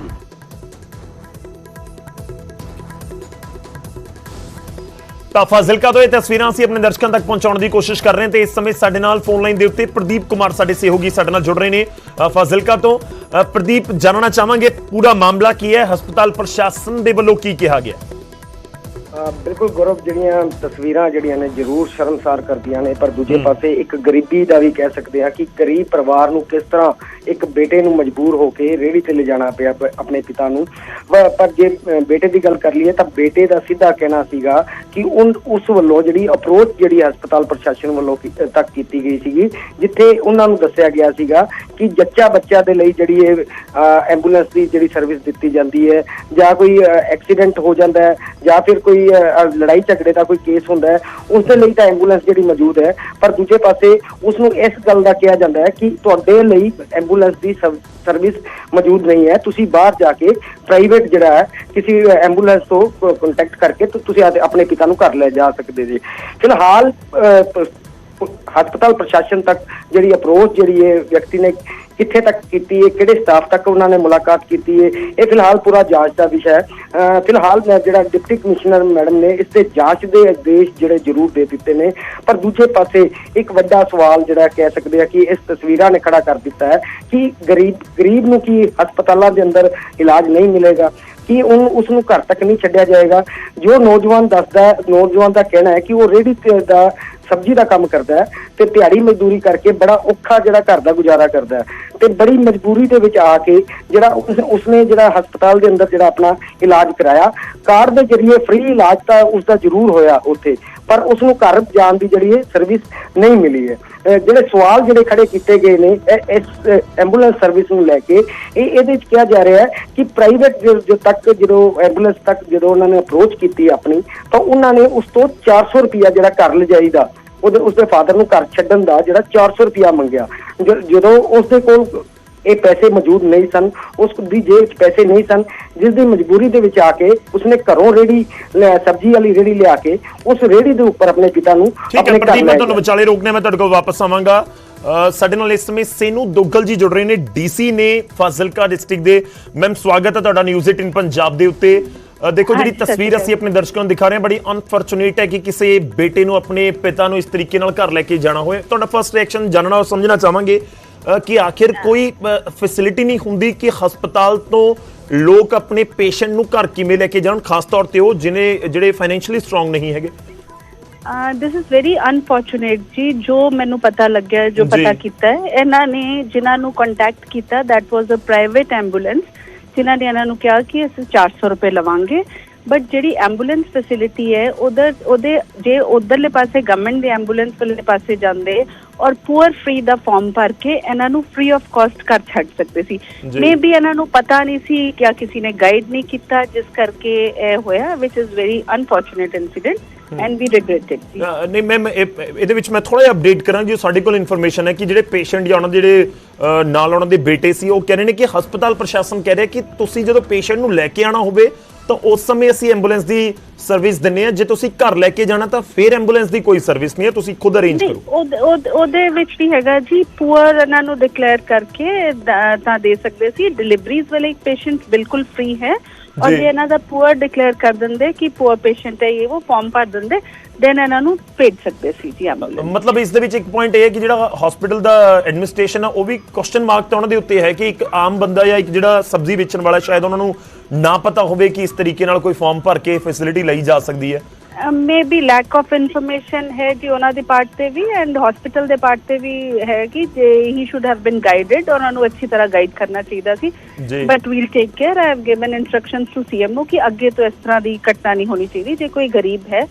Speaker 1: ਤਾਂ ਫਾਜ਼ਿਲਕਾ ਤੋਂ ਇਹ ਤਸਵੀਰਾਂ ਅਸੀਂ ਆਪਣੇ ਦਰਸ਼ਕਾਂ ਤੱਕ ਪਹੁੰਚਾਉਣ ਦੀ ਕੋਸ਼ਿਸ਼ ਕਰ ਰਹੇ ਹਾਂ ਤੇ ਇਸ ਸਮੇਂ ਸਾਡੇ ਨਾਲ ਫੋਨ ਲਾਈਨ ਦੇ ਉੱਤੇ ਪ੍ਰਦੀਪ ਕੁਮਾਰ ਸਾਡੇ ਸਹਿਯੋਗੀ ਸਾਡੇ ਨਾਲ ਜੁੜ ਰਹੇ ਨੇ। ਅ, ਫਾਜ਼ਿਲਕਾ ਤੋਂ ਅ, ਪ੍ਰਦੀਪ ਜਾਣਨਾ ਚਾਹਾਂਗੇ ਪੂਰਾ ਮਾਮਲਾ ਕੀ ਹੈ? ਹਸਪਤਾਲ ਪ੍ਰਸ਼ਾਸਨ ਦੇ ਵੱਲੋਂ ਕੀ ਕਿਹਾ ਗਿਆ?
Speaker 6: ਅਹ ਬਿਲਕੁਲ ਗੌਰਵ ਜਿਹੜੀਆਂ ਤਸਵੀਰਾਂ ਜਿਹੜੀਆਂ ਨੇ ਜ਼ਰੂਰ ਸ਼ਰਮਸਾਰ ਕਰਦੀਆਂ ਨੇ ਪਰ ਦੂਜੇ ਪਾਸੇ ਇੱਕ ਗਰੀਬੀ ਦਾ ਵੀ ਕਹਿ ਸਕਦੇ ਆ ਕਿ ਗਰੀਬ ਪਰਿਵਾਰ ਨੂੰ ਕਿਸ ਤਰ੍ਹਾਂ ਇੱਕ ਬੇਟੇ ਨੂੰ ਮਜਬੂਰ ਹੋ ਕੇ ਰੇਹੜੀ ਤੇ ਲਿਜਾਣਾ ਪਿਆ ਆਪਣੇ ਪਿਤਾ ਨੂੰ। ਪਰ ਜੇ ਬੇਟੇ ਦੀ ਗੱਲ ਕਰ ਲਈਏ ਤਾਂ ਬੇਟੇ ਦਾ ਸਿੱਧਾ ਕਹਿਣਾ ਸੀਗਾ ਕਿ ਉਨ ਉਸ ਵੱਲੋਂ ਜਿਹੜੀ ਅਪਰੋਚ ਜਿਹੜੀ ਹਸਪਤਾਲ ਪ੍ਰਸ਼ਾਸਨ ਵੱਲੋਂ ਤੱਕ ਕੀਤੀ ਗਈ ਸੀਗੀ ਜਿੱਥੇ ਉਹਨਾਂ ਨੂੰ ਦੱਸਿਆ ਗਿਆ ਸੀਗਾ ਕਿ ਜੱਚਾ ਬੱਚਾ ਦੇ ਲਈ ਜਿਹੜੀ ਇਹ ਐਂਬੂਲੈਂਸ ਦੀ ਜਿਹੜੀ ਸਰਵਿਸ ਦਿੱਤੀ ਜਾਂਦੀ ਹੈ ਜਾਂ ਕੋਈ ਐਕਸੀਡੈਂਟ ਹੋ ਜਾਂਦਾ ਹੈ ਜਾਂ ਫਿਰ ਕੋਈ ਅਹ, ਲੜਾਈ ਝਗੜੇ ਦਾ ਕੋਈ ਕੇਸ ਹੁੰਦਾ ਹੈ ਉਸ ਦੇ ਲਈ ਤਾਂ ਐਂਬੂਲੈਂਸ ਜਿਹੜੀ ਮੌਜੂਦ ਹੈ ਪਰ ਦੂਜੇ ਪਾਸੇ ਉਸ ਨੂੰ ਇਸ ਗੱਲ ਦਾ ਕਿਹਾ ਜਾਂਦਾ ਹੈ ਕਿ ਤੁਹਾਡੇ ਲਈ ਐਂਬੂਲੈਂਸ ਦੀ ਸਰਵਿਸ ਮੌਜੂਦ ਨਹੀਂ ਹੈ। ਤੁਸੀਂ ਬਾਹਰ ਜਾ ਕੇ ਪ੍ਰਾਈਵੇਟ ਜਿਹੜਾ ਹੈ ਕਿਸੇ ਐਂਬੂਲੈਂਸ ਤੋਂ ਕੰਟੈਕਟ ਕਰਕੇ ਤੁਸੀਂ ਆਪਣੇ ਪਿਤਾ ਨੂੰ ਘਰ ਲੈ ਜਾ ਸਕਦੇ ਜੀ। ਫਿਲਹਾਲ ਅਹ, ਹਸਪਤਾਲ ਪ੍ਰਸ਼ਾਸਨ ਤੱਕ ਜਿਹੜੀ ਅਪਰੋਚ ਜਿਹੜੀ ਹੈ ਵਿਅਕਤੀ ਨੇ ਕਿੱਥੇ ਤੱਕ ਕੀਤੀ ਹੈ ਕਿਹੜੇ ਸਟਾਫ ਤੱਕ ਉਹਨਾਂ ਨੇ ਮੁਲਾਕਾਤ ਕੀਤੀ ਹੈ ਇਹ ਫਿਲਹਾਲ ਪੂਰਾ ਜਾਂਚ ਦਾ ਵਿਸ਼ਾ ਹੈ। ਅਹ ਫਿਲਹਾਲ ਮੈਂ ਜਿਹੜਾ ਡਿਪਟੀ ਕਮਿਸ਼ਨਰ ਮੈਡਮ ਨੇ, ਇਸ ਤੇ ਜਾਂਚ ਦੇ ਆਦੇਸ਼ ਜਿਹੜੇ ਜ਼ਰੂਰ ਦੇ ਦਿੱਤੇ ਨੇ। ਪਰ ਦੂਜੇ ਪਾਸੇ ਇੱਕ ਵੱਡਾ ਸਵਾਲ ਜਿਹੜਾ ਕਹਿ ਸਕਦੇ ਆ ਕਿ ਇਸ ਤਸਵੀਰਾਂ ਨੇ ਖੜਾ ਕਰ ਦਿੱਤਾ ਹੈ ਕਿ ਗਰੀਬ ਗਰੀਬ ਨੂੰ ਕੀ ਹਸਪਤਾਲਾਂ ਦੇ ਅੰਦਰ ਇਲਾਜ ਨਹੀਂ ਮਿਲੇਗਾ? ਕਿ ਉਹ ਉਸ ਨੂੰ ਘਰ ਤੱਕ ਨਹੀਂ ਛੱਡਿਆ ਜਾਏਗਾ। ਜੋ ਨੌਜਵਾਨ ਦੱਸਦਾ ਨੌਜਵਾਨ ਦਾ ਕਹਿਣਾ ਹੈ ਕਿ ਉਹ ਰੇਹੜੀ ਦਾ ਸਬਜ਼ੀ ਦਾ ਕੰਮ ਕਰਦਾ ਹੈ ਤੇ ਦਿਹਾੜੀ ਮਜ਼ਦੂਰੀ ਕਰਕੇ ਬੜਾ ਔਖਾ ਜਿਹੜਾ ਘਰ ਦਾ ਗੁਜ਼ਾਰਾ ਕਰਦਾ ਤੇ ਬੜੀ ਮਜਬੂਰੀ ਦੇ ਵਿੱਚ ਆ ਕੇ ਜਿਹੜਾ ਉਸਨੇ ਜਿਹੜਾ ਹਸਪਤਾਲ ਦੇ ਅੰਦਰ ਜਿਹੜਾ ਆਪਣਾ ਇਲਾਜ ਕਰਾਇਆ। ਕਾਰਡ ਦੇ ਜ਼ਰੀਏ ਫ੍ਰੀ ਇਲਾਜ ਤਾਂ ਉਸ ਦਾ ਜ਼ਰੂਰ ਹੋਇਆ ਉੱਥੇ। ਪਰ ਉਸ ਨੂੰ ਘਰ ਜਾਣ ਦੀ ਜਿਹੜੀ ਹੈ ਸਰਵਿਸ ਨਹੀਂ ਮਿਲੀ ਹੈ। ਜਿਹੜੇ ਸਵਾਲ ਜਿਹੜੇ ਖੜੇ ਕੀਤੇ ਗਏ ਨੇ ਇਸ ਐਂਬੂਲੈਂਸ ਸਰਵਿਸ ਨੂੰ ਲੈ ਕੇ, ਇਹ ਇਹਦੇ ਵਿੱਚ ਕਿਹਾ ਜਾ ਰਿਹਾ ਹੈ ਕਿ ਪ੍ਰਾਈਵੇਟ ਜੋ ਤੱਕ ਜਦੋਂ ਐਂਬੂਲੈਂਸ ਤੱਕ ਜਦੋਂ ਉਹਨਾਂ ਨੇ ਅਪਰੋਚ ਕੀਤੀ ਆਪਣੀ, ਤਾਂ ਉਹਨਾਂ ਨੇ ਉਸ ਤੋਂ 400 ਰੁਪਿਆ ਜਿਹੜਾ ਘਰ ਲਿਜਾਈ ਦਾ, ਉਹਦੇ, ਉਸਦੇ ਫਾਦਰ ਨੂੰ ਘਰ ਛੱਡਣ ਦਾ ਜਿਹੜਾ 400 ਰੁਪਿਆ ਮੰਗਿਆ। ਜ- ਜਦੋਂ ਉਸਦੇ ਕੋਲ ਇਹ ਪੈਸੇ ਮੌਜੂਦ ਨਹੀਂ ਸਨ, ਉਸ ਦੀ ਜੇਬ 'ਚ ਪੈਸੇ ਨਹੀਂ ਸਨ ਜਿਸ ਦੀ ਮਜਬੂਰੀ ਦੇ ਵਿੱਚ ਆ ਕੇ ਉਸਨੇ ਘਰੋਂ ਰੇੜੀ ਸਬਜ਼ੀ ਵਾਲੀ ਰੇੜੀ ਲਿਆ ਕੇ ਉਸ ਰੇੜੀ ਦੇ ਉੱਪਰ ਆਪਣੇ ਪਿਤਾ ਨੂੰ ਆਪਣੇ ਘਰ ਲੈ
Speaker 1: ਮੈਂ ਤੁਹਾਨੂੰ ਵਿਚਾਲੇ ਰੋਕਨੇ ਮੈਂ ਤੁਹਾਡੇ ਕੋਲ ਵਾਪਸ ਆਵਾਂਗਾ। ਸਾਡੇ ਨਾਲ ਇਸ ਸਮੇਂ ਸੇਨੂ ਦੁੱਗਲ ਜੀ ਜੁੜ ਰਹੇ ਨੇ ਡੀਸੀ ਨੇ ਫਾਜ਼ਿਲਕਾ ਡਿਸਟ੍ਰਿਕਟ ਦੇ। ਮੈਮ ਸਵਾਗਤ ਹੈ ਤੁਹਾਡਾ ਨਿਊਜ਼ 18 ਪੰਜਾਬ ਦੇ ਉੱਤੇ। ਦੇਖੋ ਜਿਹੜੀ ਤਸਵੀਰ ਅਸੀਂ ਆਪਣੇ ਦਰਸ਼ਕਾਂ ਨੂੰ ਦਿਖਾ ਰਹੇ ਹਾਂ ਬੜੀ ਅਨਫੋਰਚੂਨੇਟ ਹੈ ਕਿ ਕਿਸੇ ਬੇਟੇ ਨੂੰ ਆਪਣੇ ਪਿਤਾ ਨੂੰ ਇਸ ਤਰੀਕੇ ਨਾਲ ਘਰ ਲੈ ਕੇ ਜਾਣਾ ਹੋਏ ਤੁਹਾਡਾ ਫਰਸਟ ਰਿਐਕਸ਼ਨ ਜਾਣਨਾ ਔਰ ਸਮਝਣਾ ਚਾਹਾਂਗੇ। ਕਿ ਆਖਿਰ ਕੋਈ ਫੈਸਿਲਿਟੀ ਨਹੀਂ ਹੁੰਦੀ ਕਿ ਹਸਪਤਾਲ ਤੋਂ ਲੋਕ ਆਪਣੇ ਪੇਸ਼ੈਂਟ ਨੂੰ ਘਰ ਕਿਵੇਂ ਲੈ ਕੇ ਜਾਣ ਖਾਸ ਤੌਰ ਤੇ ਉਹ ਜਿਨੇ ਜਿਹੜੇ ਫਾਈਨੈਂਸ਼ੀਅਲੀ ਸਟਰੋਂਗ ਨਹੀਂ ਹੈਗੇ?
Speaker 7: ਦਿਸ ਇਜ਼ ਵੈਰੀ ਅਨਫੋਰਚੂਨੇਟ ਜੀ ਜੋ ਮੈਨੂੰ ਪਤਾ ਲੱਗਿਆ ਜੋ। ਪਤਾ ਕੀਤਾ ਹੈ। ਇਹਨਾਂ ਨੇ ਜਿਨ੍ਹਾਂ ਨੂੰ ਕੰਟੈਕਟ ਕੀਤਾ that was a private ambulance ਜਿਨ੍ਹਾਂ ਨੇ ਇਹਨਾਂ ਨੂੰ ਕਿਹਾ ਕਿ ਅਸੀਂ 400 ਰੁਪਏ ਲਵਾਂਗੇ। ਬਟ ਜਿਹੜੀ ਐਂਬੂਲੈਂਸ ਫੈਸਿਲਿਟੀ ਹੈ ਉਧਰ ਉਹਦੇ ਜੇ ਉਧਰਲੇ ਪਾਸੇ ਗਵਰਨਮੈਂਟ ਦੇ ਐਂਬੂਲੈਂਸ ਵਾਲੇ ਪਾਸੇ ਜਾਂਦੇ ਔਰ ਪੂਅਰ ਫ੍ਰੀ ਦਾ ਫਾਰਮ ਭਰ ਕੇ ਇਹਨਾਂ ਨੂੰ ਫ੍ਰੀ ਆਫ ਕਾਸਟ ਕਰ ਛੱਡ ਸਕਦੇ ਸੀ। ਮੇ ਵੀ ਇਹਨਾਂ ਨੂੰ ਪਤਾ ਨਹੀਂ ਸੀ ਕਿ ਕਿਸੇ ਨੇ ਗਾਈਡ ਨਹੀਂ ਕੀਤਾ ਜਿਸ ਕਰਕੇ ਇਹ ਹੋਇਆ which is very unfortunate incident and we
Speaker 1: uh, ਨਹੀਂ ਮੈਮ ਇਹ- ਇਹਦੇ ਵਿੱਚ ਮੈਂ ਥੋੜਾ ਜਿਹਾ ਅਪਡੇਟ ਕਰਾਂ ਜੋ ਸਾਡੇ ਕੋਲ ਇਨਫੋਰਮੇਸ਼ਨ ਹੈ ਕਿ ਜਿਹੜੇ ਪੇਸ਼ੈਂਟ ਜਾਂ ਉਹਨਾਂ ਦੇ ਜਿਹੜੇ ਨਾਲ ਉਹਨਾਂ ਦੇ ਬੇਟੇ ਸੀ ਉਹ ਕਹਿ ਰਹੇ ਨੇ ਕਿ ਹਸਪਤਾਲ ਪ੍ਰਸ਼ਾਸਨ ਕਹਿ ਰਿਹਾ ਕਿ ਤੁਸੀਂ ਜਦੋਂ ਪੇਸ਼ੈਂਟ ਨੂੰ ਲੈ ਕੇ ਆਣਾ ਹੋਵੇ ਤਾਂ ਉਸ ਸਮੇਂ ਅਸੀਂ ਐਂਬੂਲੈਂਸ ਦੀ ਸਰਵਿਸ ਦਿੰਨੇ ਆ ਜੇ ਤੁਸੀਂ ਘਰ ਲੈ ਕੇ ਜਾਣਾ ਤਾਂ ਫਿਰ ਐਂਬੂਲੈਂਸ ਦੀ ਕੋਈ ਸਰਵਿਸ ਨਹੀਂ ਹੈ। ਤੁਸੀਂ ਖੁਦ ਅਰੇਂਜ ਕਰੋ।
Speaker 7: ਉਹ- ਉਹ- ਉਹਦੇ ਵਿੱਚ ਵੀ ਹੈਗਾ ਜੀ ਪੂਅਰ ਇਹਨਾਂ ਨੂੰ ਡਿਕਲੇਅਰ ਕਰਕੇ ਤਾਂ ਦੇ ਸਕਦੇ ਸੀ। ਡਿਲੀਵਰੀਜ਼ ਵਾਲੇ ਪੇਸ਼ੈਂਟ ਬਿਲਕੁਲ ਫ੍ਰੀ ਹੈ। ਔਰ
Speaker 1: ਜੀ।
Speaker 7: ਜੇ ਇਹਨਾਂ ਦਾ ਪੂਅਰ ਡਿਕਲੇਅਰ ਕਰ ਦਿੰਦੇ ਕਿ ਪੂਅਰ ਪੇਸ਼ੈਂਟ ਹੈ ਇਹ ਉਹ ਫਾਰਮ ਭਰ ਦਿੰਦੇ ਦੈਨ ਇਹਨਾਂ ਨੂੰ ਭੇਜ ਸਕਦੇ ਸੀ ਜੀ ਐਂਬੂਲੈਂਸ
Speaker 1: ਮਤਲਬ ਇਸ ਦੇ ਵਿੱਚ ਇੱਕ ਪੁਆਇੰਟ ਇਹ ਹੈ ਕਿ ਜਿਹੜਾ ਹਸਪੀਟਲ ਦਾ ਐਡਮਿਨਿਸਟ੍ਰੇਸ਼ਨ ਆ ਉਹ ਵੀ ਕੁਐਸਚਨ ਮਾਰਕ ਤਾਂ ਉਹਨਾਂ ਦੇ ਉੱਤੇ ਹੈ ਕਿ ਇੱਕ ਆਮ ਬੰਦਾ ਜਾਂ ਇੱਕ ਜਿਹੜਾ ਸਬਜ਼ੀ ਵੇਚਣ ਵਾਲਾ ਸ਼ਾਇਦ ਉਹਨਾਂ ਨੂੰ ਨਾ ਪਤਾ ਹੋਵੇ ਕਿ ਇਸ ਤਰੀਕੇ ਨਾਲ ਕੋਈ ਫਾਰਮ ਭਰ ਕੇ ਫੈਸਿਲਿਟੀ ਲਈ ਜਾ ਸਕਦੀ ਹੈ
Speaker 7: maybe lack of information ਹੈ ਜੀ ਉਹਨਾਂ ਦੇ ਪਾਰਟ ਤੇ ਵੀ ਐਂਡ ਹਸਪੀਟਲ ਦੇ ਪਾਰਟ ਤੇ ਵੀ ਹੈ ਕਿ he should have been guided ਉਹਨਾਂ ਨੂੰ ਅੱਛੀ ਤਰ੍ਹਾਂ ਗਾਈਡ ਕਰਨਾ ਚਾਹੀਦਾ ਸੀ। But we'll take care I have given instructions to CMO ਕਿ ਅੱਗੇ ਤੋਂ ਇਸ ਤਰ੍ਹਾਂ ਦੀ ਘਟਨਾ ਨਹੀਂ ਹੋਣੀ ਚਾਹੀਦੀ ਜੇ ਕੋਈ ਗਰੀਬ ਹੈ।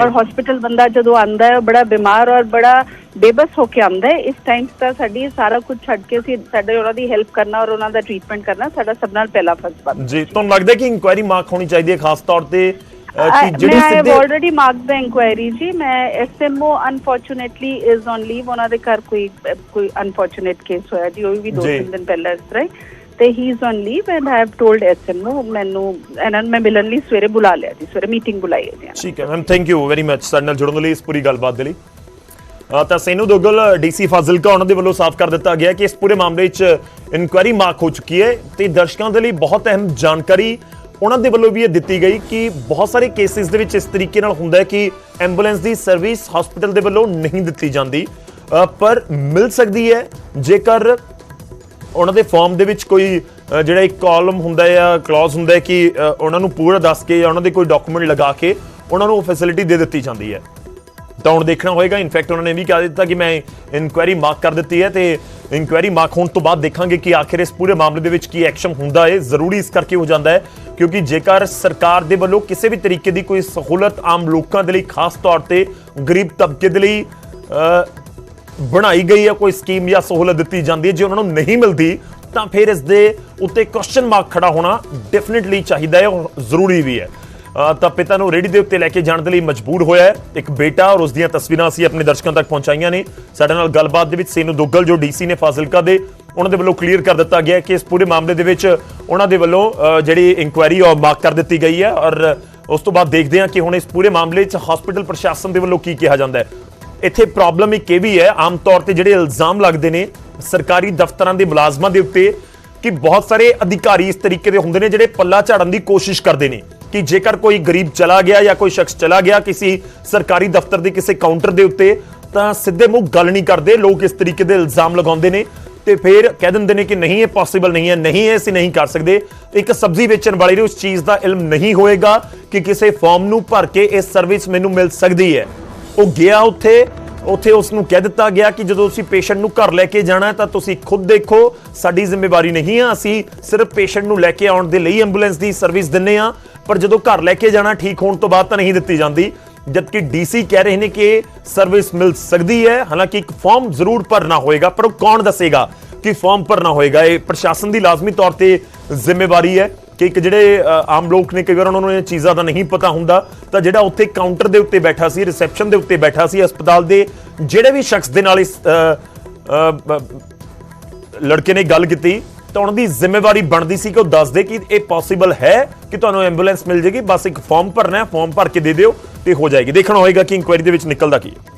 Speaker 7: ਔਰ ਹਸਪੀਟਲ ਬੰਦਾ ਜਦੋਂ ਆਂਦਾ ਹੈ ਬੜਾ ਬਿਮਾਰ ਔਰ ਬੜਾ ਬੇਬਸ ਹੋ ਕੇ ਆਂਦਾ ਹੈ ਇਸ ਟਾਈਮ ਤਾਂ ਸਾਡੀ ਸਾਰਾ ਕੁਝ ਛੱਡ ਕੇ ਅਸੀਂ ਸਾਡੇ ਉਹਨਾਂ ਦੀ ਹੈਲਪ ਕਰਨਾ ਔਰ ਉਹਨਾਂ ਦਾ ਟ੍ਰੀਟਮੈਂਟ ਕਰਨਾ ਸਾਡਾ ਸਭ ਨਾਲ ਪਹਿਲਾ ਫਰਜ਼ ਬਣਦਾ
Speaker 1: ਜੀ ਤੁਹਾਨੂੰ ਲੱਗਦਾ ਕਿ ਇਨਕੁਆਇਰੀ ਮਾਰਕ ਹੋਣੀ ਚਾਹੀਦੀ ਹੈ ਖਾਸ ਤੌਰ ਤੇ ਕਿ ਜਿਹੜੀ
Speaker 7: ਮੈਂ
Speaker 1: ਸਿੱਧੇ
Speaker 7: ਆਲਰੇਡੀ ਮਾਰਕਡ ਦ ਇਨਕੁਆਇਰੀ ਜੀ। ਮੈਂ SMO unfortunately is on leave ਉਹਨਾਂ ਦੇ ਘਰ ਕੋਈ ਕੋਈ ਅਨਫੋਰਚੂਨੇਟ ਕੇਸ ਹੋਇਆ ਜੀ ਉਹ ਵੀ ਦੋ। ਤਿੰਨ ਦਿਨ ਪਹਿਲਾਂ ਇਸ ਤਰ੍ਹਾਂ ਤੇ ਹੀ is on leave and I have told SMO ਮੈਨੂੰ ਇਹਨਾਂ ਨੂੰ ਮੈਂ ਮਿਲਣ ਲਈ ਸਵੇਰੇ ਬੁਲਾ ਲਿਆ ਜੀ ਸਵੇਰੇ ਮੀਟਿੰਗ ਬੁਲਾਈ ਹੈ ਜੀ।
Speaker 1: ਠੀਕ ਹੈ ma'am thank you very much ਸਾਡੇ ਨਾਲ ਜੁੜਨ ਲਈ ਇਸ ਪੂਰੀ ਗੱਲਬਾਤ ਦੇ ਲਈ। ਤਾਂ ਸੈਨੂ ਦੋਗਲ ਡੀਸੀ ਫਾਜ਼ਿਲਕਾ ਉਹਨਾਂ ਦੇ ਵੱਲੋਂ ਸਾਫ਼ ਕਰ ਦਿੱਤਾ ਗਿਆ ਕਿ ਇਸ ਪੂਰੇ ਮਾਮਲੇ 'ਚ ਇਨਕੁਆਇਰੀ ਮਾਰਕ ਹੋ ਚੁੱਕੀ ਹੈ। ਤੇ ਦਰਸ਼ਕਾਂ ਦੇ ਲਈ ਬਹੁਤ ਅਹਿਮ ਜਾਣਕਾਰੀ ਉਹਨਾਂ ਦੇ ਵੱਲੋਂ ਵੀ ਇਹ ਦਿੱਤੀ ਗਈ ਕਿ ਬਹੁਤ ਸਾਰੇ ਕੇਸਿਸ ਦੇ ਵਿੱਚ ਇਸ ਤਰੀਕੇ ਨਾਲ ਹੁੰਦਾ ਹੈ ਕਿ ਐਂਬੂਲੈਂਸ ਦੀ ਸਰਵਿਸ ਹਸਪੀਟਲ ਦੇ ਵੱਲੋਂ ਨਹੀਂ ਦਿੱਤੀ ਜਾਂਦੀ। ਪਰ ਮਿਲ ਸਕਦੀ ਹੈ। ਜੇਕਰ ਉਹਨਾਂ ਦੇ ਫਾਰਮ ਦੇ ਵਿੱਚ ਕੋਈ ਜਿਹੜਾ ਇੱਕ ਕਾਲਮ ਹੁੰਦਾ ਹੈ ਜਾਂ ਕਲੌਜ਼ ਹੁੰਦਾ ਹੈ ਕਿ ਉਹਨਾਂ ਨੂੰ ਪੂਰਾ ਦੱਸ ਕੇ ਜਾਂ ਉਹਨਾਂ ਦੇ ਕੋਈ ਡਾਕੂਮੈਂਟ ਲਗਾ ਕੇ ਉਹਨਾਂ ਨੂੰ ਉਹ ਫੈਸਿਲਿਟੀ ਦੇ ਦਿੱਤੀ ਜਾਂਦੀ ਹੈ। ਤਾਂ ਹੁਣ ਦੇਖਣਾ ਹੋਏਗਾ। ਇਨਫੈਕਟ ਉਹਨਾਂ ਨੇ ਇਹ ਵੀ ਕਹਿ ਦਿੱਤਾ ਕਿ ਮੈਂ ਇਨਕੁਆਇਰੀ ਮਾਰਕ ਕਰ ਦਿੱਤੀ ਹੈ ਤੇ ਇਨਕੁਆਇਰੀ ਮਾਰਕ ਹੋਣ ਤੋਂ ਬਾਅਦ ਦੇਖਾਂਗੇ ਕਿ ਆਖਿਰ ਇਸ ਪੂਰੇ ਮਾਮਲੇ ਦੇ ਵਿੱਚ ਕੀ ਐਕਸ਼ਨ ਹੁੰਦਾ ਹੈ। ਜ਼ਰੂਰੀ ਇਸ ਕਰਕੇ ਹੋ ਜਾਂਦਾ ਹੈ ਕਿਉਂਕਿ ਜੇਕਰ ਸਰਕਾਰ ਦੇ ਵੱਲੋਂ ਕਿਸੇ ਵੀ ਤਰੀਕੇ ਦੀ ਕੋਈ ਸਹੂਲਤ ਆਮ ਲੋਕਾਂ ਦੇ ਲਈ ਖਾਸ ਤੌਰ ਤੇ ਗਰੀਬ ਤਬਕੇ ਦੇ ਲਈ ਬਣਾਈ ਗਈ ਹੈ ਕੋਈ ਸਕੀਮ ਜਾਂ ਸਹੂਲਤ ਦਿੱਤੀ ਜਾਂਦੀ ਹੈ, ਜੇ ਉਹਨਾਂ ਨੂੰ ਨਹੀਂ ਮਿਲਦੀ, ਤਾਂ ਫਿਰ ਇਸ ਦੇ ਉੱਤੇ ਕੁਐਸਚਨ ਮਾਰਕ ਖੜਾ ਹੋਣਾ ਡੈਫੀਨਿਟਲੀ ਚਾਹੀਦਾ ਹੈ ਔਰ ਜ਼ਰੂਰੀ ਵੀ ਹੈ। ਤਾਂ ਪਿਤਾ ਨੂੰ ਰੇੜੀ ਦੇ ਉੱਤੇ ਲੈ ਕੇ ਜਾਣ ਦੇ ਲਈ ਮਜਬੂਰ ਹੋਇਆ ਹੈ। ਇੱਕ ਬੇਟਾ ਔਰ ਉਸ ਦੀਆਂ ਤਸਵੀਰਾਂ ਅਸੀਂ ਆਪਣੇ ਦਰਸ਼ਕਾਂ ਤੱਕ ਪਹੁੰਚਾਈਆਂ ਨੇ। ਸਾਡੇ ਨਾਲ ਗੱਲਬਾਤ ਦੇ ਵਿੱਚ ਸੇਨੂ ਦੁੱਗਲ ਜੋ ਡੀਸੀ ਨੇ ਫਾਜ਼ਿਲਕਾ ਦੇ, ਉਹਨਾਂ ਦੇ ਵੱਲੋਂ ਕਲੀਅਰ ਕਰ ਦਿੱਤਾ ਗਿਆ ਕਿ ਇਸ ਪੂਰੇ ਮਾਮਲੇ ਦੇ ਵਿੱਚ ਉਹਨਾਂ ਦੇ ਵੱਲੋਂ ਜਿਹੜੀ ਇਨਕੁਆਇਰੀ ਉਹ ਮਾਰਕ ਕਰ ਦਿੱਤੀ ਗਈ ਹੈ ਔਰ ਉਸ ਤੋਂ ਬਾਅਦ ਦੇਖਦੇ ਹਾਂ ਕਿ ਹੁਣ ਇਸ ਪੂਰੇ ਮਾਮਲੇ 'ਚ ਹਸਪੀਟਲ ਪ੍ਰਸ਼ਾਸਨ ਦੇ ਵੱਲੋਂ ਕੀ ਕਿਹਾ ਜਾਂਦਾ ਹੈ। ਇੱਥੇ ਪ੍ਰੋਬਲਮ ਇੱਕ ਇਹ ਵੀ ਹੈ, ਆਮ ਤੌਰ ਤੇ ਜਿਹੜੇ ਇਲਜ਼ਾਮ ਲੱਗਦੇ ਨੇ ਸਰਕਾਰੀ ਦਫ਼ਤਰਾਂ ਦੇ ਮੁਲਾਜ਼ਮਾਂ ਦੇ ਉੱਤੇ ਕਿ ਬਹੁਤ ਸਾਰੇ ਅਧਿਕਾਰੀ ਇਸ ਤਰੀਕੇ ਦੇ ਹੁੰਦੇ ਨੇ ਜਿਹੜੇ ਪੱਲਾ ਝਾੜਨ ਦੀ ਕੋਸ਼ਿਸ਼ ਕਰਦੇ ਨੇ। ਕਿ ਜੇਕਰ ਕੋਈ ਗਰੀਬ ਚਲਾ ਗਿਆ ਜਾਂ ਕੋਈ ਸ਼ਖਸ ਚਲਾ ਗਿਆ ਕਿਸੇ ਸਰਕਾਰੀ ਦਫ਼ਤਰ ਦੇ ਕਿਸੇ ਕਾਊਂਟਰ ਦੇ ਉੱਤੇ, ਤਾਂ ਸਿੱਧੇ ਮੂੰਹ ਗੱਲ ਨਹੀਂ ਕਰਦੇ, ਲੋਕ ਇਸ ਤਰੀਕੇ ਦੇ ਇਲਜ਼ਾਮ ਲਗਾਉਂਦੇ ਨੇ ਤੇ ਫਿਰ ਕਹਿ ਦਿੰਦੇ ਨੇ ਕਿ ਨਹੀਂ, ਇਹ ਪੋਸੀਬਲ ਨਹੀਂ ਹੈ ਨਹੀਂ ਹੈ ਅਸੀਂ ਨਹੀਂ ਕਰ ਸਕਦੇ। ਇੱਕ ਸਬਜ਼ੀ ਵੇਚਣ ਵਾਲੇ ਨੂੰ ਉਸ ਚੀਜ਼ ਦਾ ਇਲਮ ਨਹੀਂ ਹੋਏਗਾ ਕਿ ਕਿਸੇ ਫਾਰਮ ਨੂੰ ਭਰ ਕੇ ਇਹ ਸਰਵਿਸ ਮੈਨੂੰ ਮਿਲ ਸਕਦੀ ਹੈ। ਉਹ ਗਿਆ ਉੱਥੇ ਉੱਥੇ ਉਸ ਨੂੰ ਕਹਿ ਦਿੱਤਾ ਗਿਆ ਕਿ ਜਦੋਂ ਤੁਸੀਂ ਪੇਸ਼ੈਂਟ ਨੂੰ ਘਰ ਲੈ ਕੇ ਜਾਣਾ ਹੈ ਤਾਂ ਤੁਸੀਂ ਖੁਦ ਦੇਖੋ, ਸਾਡੀ ਜ਼ਿੰਮੇਵਾਰੀ ਨਹੀਂ ਹੈ ਅਸੀਂ ਸਿਰਫ ਪੇਸ਼ੈਂਟ ਨੂੰ ਲੈ ਕੇ ਆਉਣ ਦੇ ਲਈ ਐਂਬੂਲੈਂਸ ਦੀ ਸਰਵਿਸ ਦਿੰਨੇ ਆ ਪਰ ਜਦੋਂ ਘਰ ਲੈ ਕੇ ਜਾਣਾ ਠੀਕ ਹੋਣ ਤੋਂ ਬਾਅਦ ਤਾਂ ਨਹੀਂ ਦਿੱਤੀ ਜਾਂਦੀ, ਜਦਕਿ ਡੀਸੀ ਕਹਿ ਰਹੇ ਨੇ ਕਿ ਸਰਵਿਸ ਮਿਲ ਸਕਦੀ ਹੈ, ਹਾਲਾਂਕਿ ਇੱਕ ਫਾਰਮ ਜ਼ਰੂਰ ਭਰਨਾ ਹੋਏਗਾ, ਪਰ ਉਹ ਕੌਣ ਦੱਸੇਗਾ ਕਿ ਫਾਰਮ ਭਰਨਾ ਹੋਏਗਾ? ਇਹ ਪ੍ਰਸ਼ਾਸਨ ਦੀ ਲਾਜ਼ਮੀ ਤੌਰ ਤੇ ਜ਼ਿੰਮੇਵਾਰੀ ਹੈ ਕਿ ਇੱਕ ਜਿਹੜੇ ਆਮ ਲੋਕ ਨੇ, ਕਈ ਵਾਰ ਉਹਨਾਂ ਨੂੰ ਇਹ ਚੀਜ਼ਾਂ ਦਾ ਨਹੀਂ ਪਤਾ ਹੁੰਦਾ, ਤਾਂ ਜਿਹੜਾ ਉੱਥੇ ਕਾਊਂਟਰ ਦੇ ਉੱਤੇ ਬੈਠਾ ਸੀ ਰਿਸੈਪਸ਼ਨ ਦੇ ਉੱਤੇ ਬੈਠਾ ਸੀ, ਹਸਪਤਾਲ ਦੇ ਜਿਹੜੇ ਵੀ ਸ਼ਖਸ ਦੇ ਨਾਲ ਇਸ ਲੜਕੇ ਨੇ ਗੱਲ ਕੀਤੀ ਤਾਂ ਉਹਨਾਂ ਦੀ ਜ਼ਿੰਮੇਵਾਰੀ ਬਣਦੀ ਸੀ ਕਿ ਉਹ ਦੱਸ ਦੇ ਕਿ ਇਹ ਪੋਸੀਬਲ ਹੈ ਕਿ ਤੁਹਾਨੂੰ ਐਂਬੂਲੈਂਸ ਮਿਲ ਜੇਗੀ। ਬਸ ਇੱਕ ਫਾਰਮ ਭਰਨਾ ਹੈ ਫਾਰਮ ਭਰ ਕੇ ਦੇ ਦਿਓ ਤੇ ਹੋ ਜਾਏਗੀ। ਦੇਖਣਾ ਹੋਏਗਾ ਕਿ ਇਨਕੁਆਇਰੀ ਦੇ ਵਿੱਚ ਨਿਕਲਦਾ ਕੀ ਹੈ।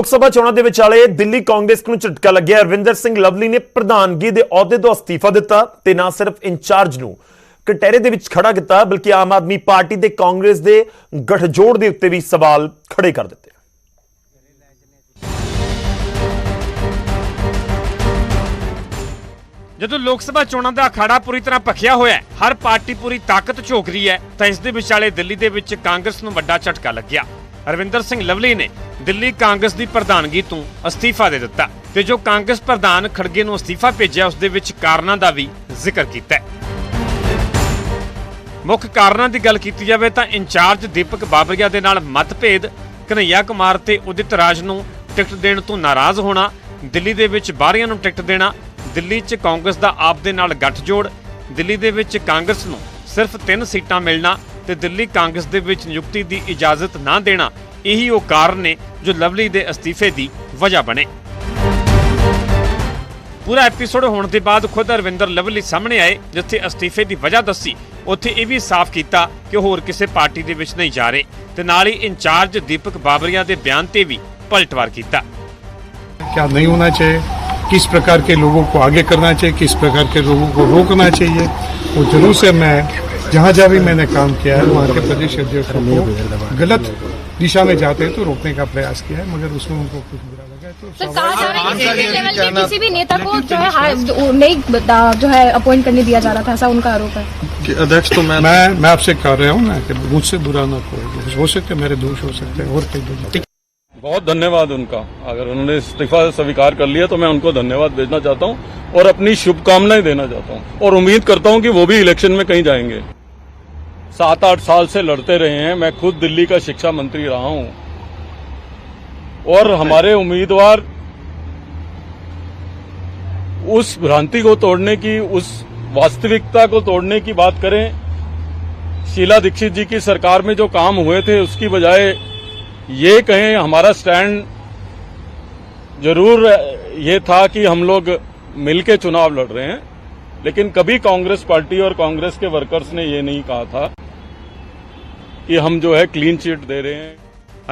Speaker 1: ਲੋਕ ਸਭਾ ਚੋਣਾਂ ਦੇ ਵਿਚਾਲੇ ਦਿੱਲੀ ਕਾਂਗਰਸ ਨੂੰ ਝਟਕਾ ਲੱਗਿਆ। ਅਰਵਿੰਦਰ ਸਿੰਘ ਲਵਲੀ ਨੇ ਪ੍ਰਧਾਨਗੀ ਦੇ ਅਹੁਦੇ ਤੋਂ ਅਸਤੀਫਾ ਦਿੱਤਾ ਤੇ ਨਾ ਸਿਰਫ ਇੰਚਾਰਜ ਨੂੰ ਕਟਹਿਰੇ ਦੇ ਵਿੱਚ ਖੜਾ ਕੀਤਾ, ਬਲਕਿ ਆਮ ਆਦਮੀ ਪਾਰਟੀ ਤੇ ਕਾਂਗਰਸ ਦੇ ਗਠਜੋੜ ਦੇ ਉੱਤੇ ਵੀ ਸਵਾਲ ਖੜੇ ਕਰ ਦਿੱਤੇ।
Speaker 4: ਜਦੋਂ ਲੋਕ ਸਭਾ ਚੋਣਾਂ ਦਾ ਅਖਾੜਾ ਪੂਰੀ ਤਰ੍ਹਾਂ ਭਖਿਆ ਹੋਇਆ ਹੈ, ਹਰ ਪਾਰਟੀ ਪੂਰੀ ਤਾਕਤ ਝੋਕ ਰਹੀ ਹੈ, ਤਾਂ ਇਸ ਦੇ ਵਿਚਾਲੇ ਦਿੱਲੀ ਦੇ ਵਿੱਚ ਕਾਂਗਰਸ ਨੂੰ ਵੱਡਾ ਝਟਕਾ ਲੱਗਿਆ। ਅਰਵਿੰਦਰ ਸਿੰਘ ਲਵਲੀ ਨੇ ਦਿੱਲੀ ਕਾਂਗਰਸ ਦੀ ਪ੍ਰਧਾਨਗੀ ਤੋਂ ਅਸਤੀਫਾ ਦੇ ਦਿੱਤਾ ਤੇ ਜੋ ਕਾਂਗਰਸ ਪ੍ਰਧਾਨ ਖੜਗੇ ਨੂੰ ਅਸਤੀਫਾ ਭੇਜਿਆ ਉਸ ਦੇ ਵਿੱਚ ਕਾਰਨਾਂ ਦਾ ਵੀ ਜ਼ਿਕਰ ਕੀਤਾ ਹੈ। ਮੁੱਖ ਕਾਰਨਾਂ ਦੀ ਗੱਲ ਕੀਤੀ ਜਾਵੇ ਤਾਂ ਇੰਚਾਰਜ ਦੀਪਕ ਬਾਬਰੀਆ ਦੇ ਨਾਲ ਮਤਭੇਦ ਕਨਈਆ ਕੁਮਾਰ ਤੇ ਉਦਿਤ ਰਾਜ ਨੂੰ ਟਿਕਟ ਦੇਣ ਤੋਂ ਨਾਰਾਜ਼ ਹੋਣਾ, ਦਿੱਲੀ ਦੇ ਵਿੱਚ ਬਾਹਰੀਆਂ ਨੂੰ ਟਿਕਟ ਦੇਣਾ, ਦਿੱਲੀ 'ਚ ਕਾਂਗਰਸ ਦਾ ਆਪ ਦੇ ਨਾਲ ਗੱਠਜੋੜ, ਦਿੱਲੀ ਦੇ ਵਿੱਚ ਕਾਂਗਰਸ ਨੂੰ ਸਿਰਫ 3 ਸੀਟਾਂ ਮਿਲਣਾ ਤੇ ਦਿੱਲੀ ਕਾਂਗਰਸ ਦੇ ਵਿੱਚ ਨਿਯੁਕਤੀ ਦੀ ਇਜਾਜ਼ਤ ਨਾ ਦੇਣਾ ਇਹੀ ਉਹ ਕਾਰਨ ਨੇ ਜੋ ਲਵਲੀ ਦੇ ਅਸਤੀਫੇ ਦੀ ਵਜ੍ਹਾ ਬਣੇ ਪੂਰਾ ਐਪੀਸੋਡ ਹੋਣ ਦੇ ਬਾਅਦ ਖੁਦ ਅਰਵਿੰਦਰ ਲਵਲੀ ਸਾਹਮਣੇ ਆਏ ਜਿੱਥੇ ਅਸਤੀਫੇ ਦੀ ਵਜ੍ਹਾ ਦੱਸੀ ਉੱਥੇ ਇਹ ਵੀ ਸਾਫ਼ ਕੀਤਾ ਕਿ ਉਹ ਹੋਰ ਕਿਸੇ ਪਾਰਟੀ ਦੇ ਵਿੱਚ ਨਹੀਂ ਜਾ ਰਹੇ ਤੇ ਨਾਲ ਹੀ ਇੰਚਾਰਜ ਦੀਪਕ ਬਾਬਰੀਆ ਦੇ ਬਿਆਨ ਤੇ ਵੀ ਪਲਟਵਾਰ ਕੀਤਾ
Speaker 8: क्या नहीं होना चाहिए किस प्रकार के लोगों को आगे करना चाहिए किस प्रकार के लोगों को रोकना चाहिए वो जरूर से मैं जहाँ जहाँ भी मैंने काम किया है वहाँ के प्रदेश अध्यक्ष को गलत दिशा में जाते हैं तो रोकने का प्रयास किया है मगर उसमें उनको कुछ बुरा लगा है तो
Speaker 9: सर कहा जा रहा है कि लेवल के किसी भी नेता को जो है जो नहीं जो है अपॉइंट करने दिया जा रहा था ऐसा उनका आरोप है।
Speaker 8: अध्यक्ष तो मैं मैं मैं आपसे कह रहा हूँ ना कि मुझसे बुरा ना कोई हो। सकते हैं, मेरे दोष हो सकते हैं और कई दोष।
Speaker 10: बहुत धन्यवाद उनका। अगर उन्होंने इस्तीफा स्वीकार कर लिया तो मैं उनको धन्यवाद भेजना चाहता हूँ और अपनी शुभकामनाएँ देना चाहता हूँ और उम्मीद करता हूँ कि वो भी इलेक्शन में कहीं जाएँगे। सात आठ साल से लड़ते रहे हैं। मैं खुद दिल्ली का शिक्षा मंत्री रहा हूँ। और हमारे उम्मीदवार उस भ्रांति को तोड़ने की, उस वास्तविकता को तोड़ने की बात करें। शीला दीक्षित जी की सरकार में जो काम हुए थे, उसकी बजाय ये कहें, हमारा स्टैंड ज़रूर ये था कि हम लोग मिलके चुनाव लड़ रहे हैं। लेकिन कभी कांग्रेस पार्टी और कांग्रेस के वर्कर्स ने ये नहीं कहा था। कि हम जो है क्लीन चिट दे रहे हैं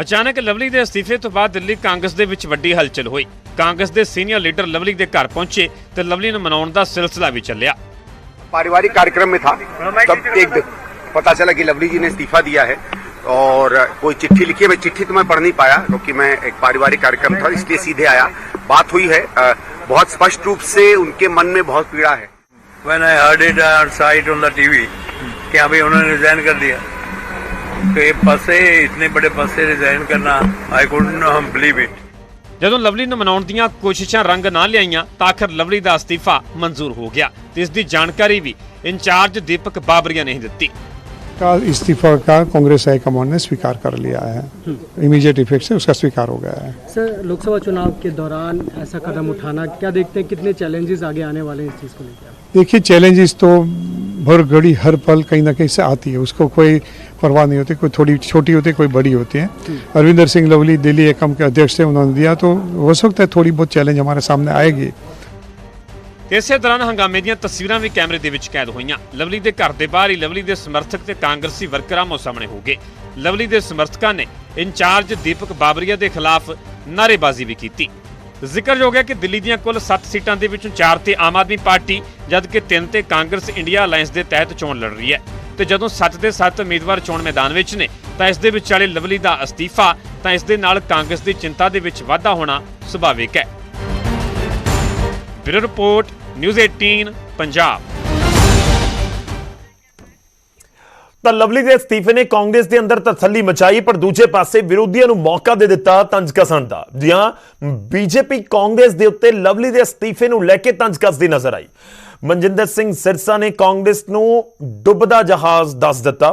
Speaker 4: ਅਚਾਨਕ ਲਵਲੀ ਦੇ ਅਸਤੀਫੇ ਤੋਂ ਬਾਅਦ ਦਿੱਲੀ ਕਾਂਗਰਸ ਦੇ ਵਿੱਚ ਵੱਡੀ ਹਲਚਲ ਹੋਈ ਕਾਂਗਰਸ ਦੇ ਸੀਨੀਅਰ ਲੀਡਰ ਲਵਲੀ ਦੇ ਘਰ ਪਹੁੰਚੇ ਤੇ ਲਵਲੀ ਨੂੰ ਮਨਾਉਣ ਦਾ ਸਿਲਸਿਲਾ ਵੀ ਚੱਲਿਆ
Speaker 11: पारिवारिक कार्यक्रम में था तब एक पता चला कि लवली जी ने इस्तीफा दिया है और कोई चिट्ठी लिखी है मैं चिट्ठी तो मैं पढ़ नहीं पाया क्योंकि मैं एक पारिवारिक कार्यक्रम था इसलिए सीधे आया बात हुई है अ, बहुत स्पष्ट रूप से उनके मन में बहुत पीड़ा है
Speaker 12: when I heard it on site on the TV कि अभी उन्होंने रिजाइन कर दिया तो ये पद से इतने बड़े पद से रिजाइन करना आई कुडंट बिलीव इट
Speaker 4: ਜਦੋਂ ਲਵਲੀ ਨੂੰ ਮਨਾਉਣ ਦੀਆਂ ਕੋਸ਼ਿਸ਼ਾਂ ਰੰਗ ਨਾ ਲਿਆਈਆਂ ਤਾਂ ਆਖਰ ਲਵਲੀ ਦਾ ਅਸਤੀਫਾ ਮਨਜ਼ੂਰ ਹੋ ਗਿਆ ਤੇ ਇਸ ਦੀ ਜਾਣਕਾਰੀ ਵੀ ਇੰਚਾਰਜ ਦੀਪਕ ਬਾਬਰੀਆ ਨੇ ਹੀ ਦਿੱਤੀ
Speaker 8: का इस्तीफा का कांग्रेस हाईकमान ने स्वीकार कर लिया है। इमीडिएट इफ़ेक्ट से उसका स्वीकार हो गया है।
Speaker 13: सर लोकसभा चुनाव के दौरान ऐसा कदम उठाना क्या देखते हैं कितने चैलेंजेस आगे आने वाले हैं इस चीज़ को लेकर?
Speaker 8: देखिए चैलेंजेस तो हर घड़ी हर पल कहीं ना कहीं से आती है। उसको कोई परवाह नहीं होती कोई थोड़ी छोटी होती है कोई बड़ी होती है। अरविंदर सिंह लवली दिल्ली एकम के अध्यक्ष थे उन्होंने दिया तो हो सकता है थोड़ी बहुत चैलेंज हमारे सामने आएगी।
Speaker 4: ਇਸੇ ਦੌਰਾਨ ਹੰਗਾਮੇ ਦੀਆਂ ਤਸਵੀਰਾਂ ਵੀ ਕੈਮਰੇ ਦੇ ਵਿੱਚ ਕੈਦ ਹੋਈਆਂ। ਲਵਲੀ ਦੇ ਘਰ ਦੇ ਬਾਹਰ ਹੀ ਲਵਲੀ ਦੇ ਸਮਰਥਕ ਤੇ ਕਾਂਗਰਸੀ ਵਰਕਰਾਂ ਆਮੋ ਸਾਹਮਣੇ ਹੋ ਗਏ। ਲਵਲੀ ਦੇ ਸਮਰਥਕਾਂ ਨੇ ਇੰਚਾਰਜ ਦੀਪਕ ਬਾਬਰੀਆ ਦੇ ਖਿਲਾਫ ਨਾਅਰੇਬਾਜ਼ੀ ਵੀ ਕੀਤੀ। ਜ਼ਿਕਰਯੋਗ ਹੈ ਕਿ ਦਿੱਲੀ ਦੀਆਂ ਕੁੱਲ 7 ਸੀਟਾਂ ਦੇ ਵਿੱਚੋਂ 4 ਤੇ ਆਮ ਆਦਮੀ ਪਾਰਟੀ, ਜਦਕਿ 3 ਤੇ ਕਾਂਗਰਸ ਇੰਡੀਆ ਅਲਾਈਅੰਸ ਦੇ ਤਹਿਤ ਚੋਣ ਲੜ ਰਹੀ ਹੈ। ਤੇ ਜਦੋਂ 7 ਦੇ 7 ਉਮੀਦਵਾਰ ਚੋਣ ਮੈਦਾਨ ਵਿੱਚ ਨੇ, ਤਾਂ ਇਸ ਦੇ ਵਿਚਾਲੇ ਲਵਲੀ ਦਾ ਅਸਤੀਫਾ, ਤਾਂ ਇਸ ਦੇ ਨਾਲ ਕਾਂਗਰਸ ਦੀ ਚਿੰਤਾ ਦੇ ਵਿੱਚ ਵਾਧਾ ਹੋਣਾ ਸੁਭਾਵਿਕ ਹੈ। Bureau report news 18 Punjab.
Speaker 1: ਤਾਂ ਲਵਲੀ ਦੇ ਅਸਤੀਫੇ ਨੇ ਕਾਂਗਰਸ ਦੇ ਅੰਦਰ ਤਸੱਲੀ ਮਚਾਈ, ਪਰ ਦੂਜੇ ਪਾਸੇ ਵਿਰੋਧੀਆਂ ਨੂੰ ਮੌਕਾ ਦੇ ਦਿੱਤਾ ਤੰਜ ਕਸਣ ਦਾ। ਜਿਹਾਂ ਬੀਜੇਪੀ ਕਾਂਗਰਸ ਦੇ ਉੱਤੇ ਲਵਲੀ ਦੇ ਅਸਤੀਫੇ ਨੂੰ ਲੈ ਕੇ ਤੰਜ ਕੱਸਦੀ ਨਜ਼ਰ ਆਈ। ਮਨਜਿੰਦਰ ਸਿੰਘ ਸਿਰਸਾ ਨੇ ਕਾਂਗਰਸ ਨੂੰ ਡੁੱਬਦਾ ਜਹਾਜ਼ ਦੱਸ ਦਿੱਤਾ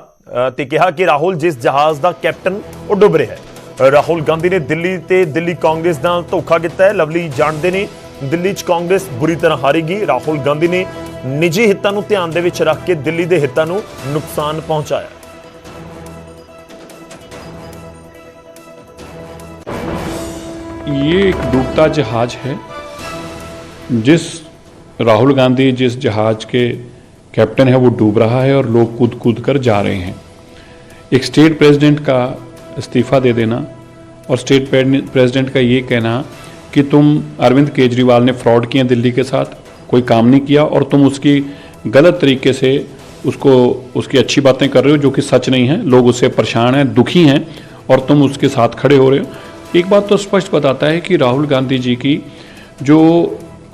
Speaker 1: ਤੇ ਕਿਹਾ ਕਿ ਰਾਹੁਲ ਜਿਸ ਜਹਾਜ਼ ਦਾ ਕੈਪਟਨ, ਉਹ ਡੁੱਬ ਰਿਹਾ ਹੈ। ਰਾਹੁਲ ਗਾਂਧੀ ਨੇ ਦਿੱਲੀ ਤੇ ਦਿੱਲੀ ਕਾਂਗਰਸ ਨਾਲ ਧੋਖਾ ਕੀਤਾ ਹੈ। ਲਵਲੀ ਜਾਣਦੇ ਨੇ ਦਿੱਲੀ 'ਚ ਕਾਂਗਰਸ ਬੁਰੀ ਤਰ੍ਹਾਂ ਹਾਰੇਗੀ ਰਾਹੁਲ ਗਾਂਧੀ ਨੇ ਨਿੱਜੀ ਹਿੱਤਾਂ ਨੂੰ ਧਿਆਨ ਦੇ ਵਿੱਚ ਰੱਖ ਕੇ ਦਿੱਲੀ ਦੇ ਹਿੱਤਾਂ ਨੂੰ ਨੁਕਸਾਨ ਪਹੁੰਚਾਇਆ
Speaker 14: ये एक डूबता जहाज है जिस राहुल गांधी जिस जहाज के कैप्टन है वो डूब रहा है और लोग कूद कूद कर जा रहे हैं एक स्टेट प्रेसिडेंट का इस्तीफा दे देना और स्टेट प्रेसिडेंट का ये कहना कि तुम अरविंद केजरीवाल ने फ्रॉड किया दिल्ली के साथ, कोई काम नहीं किया और तुम उसकी गलत तरीके से उसको, उसकी अच्छी बातें कर रहे हो जो कि सच नहीं है, लोग उससे परेशान हैं, दुखी हैं और तुम उसके साथ खड़े हो रहे हो। एक बात तो स्पष्ट बताता है कि राहुल गांधी जी की जो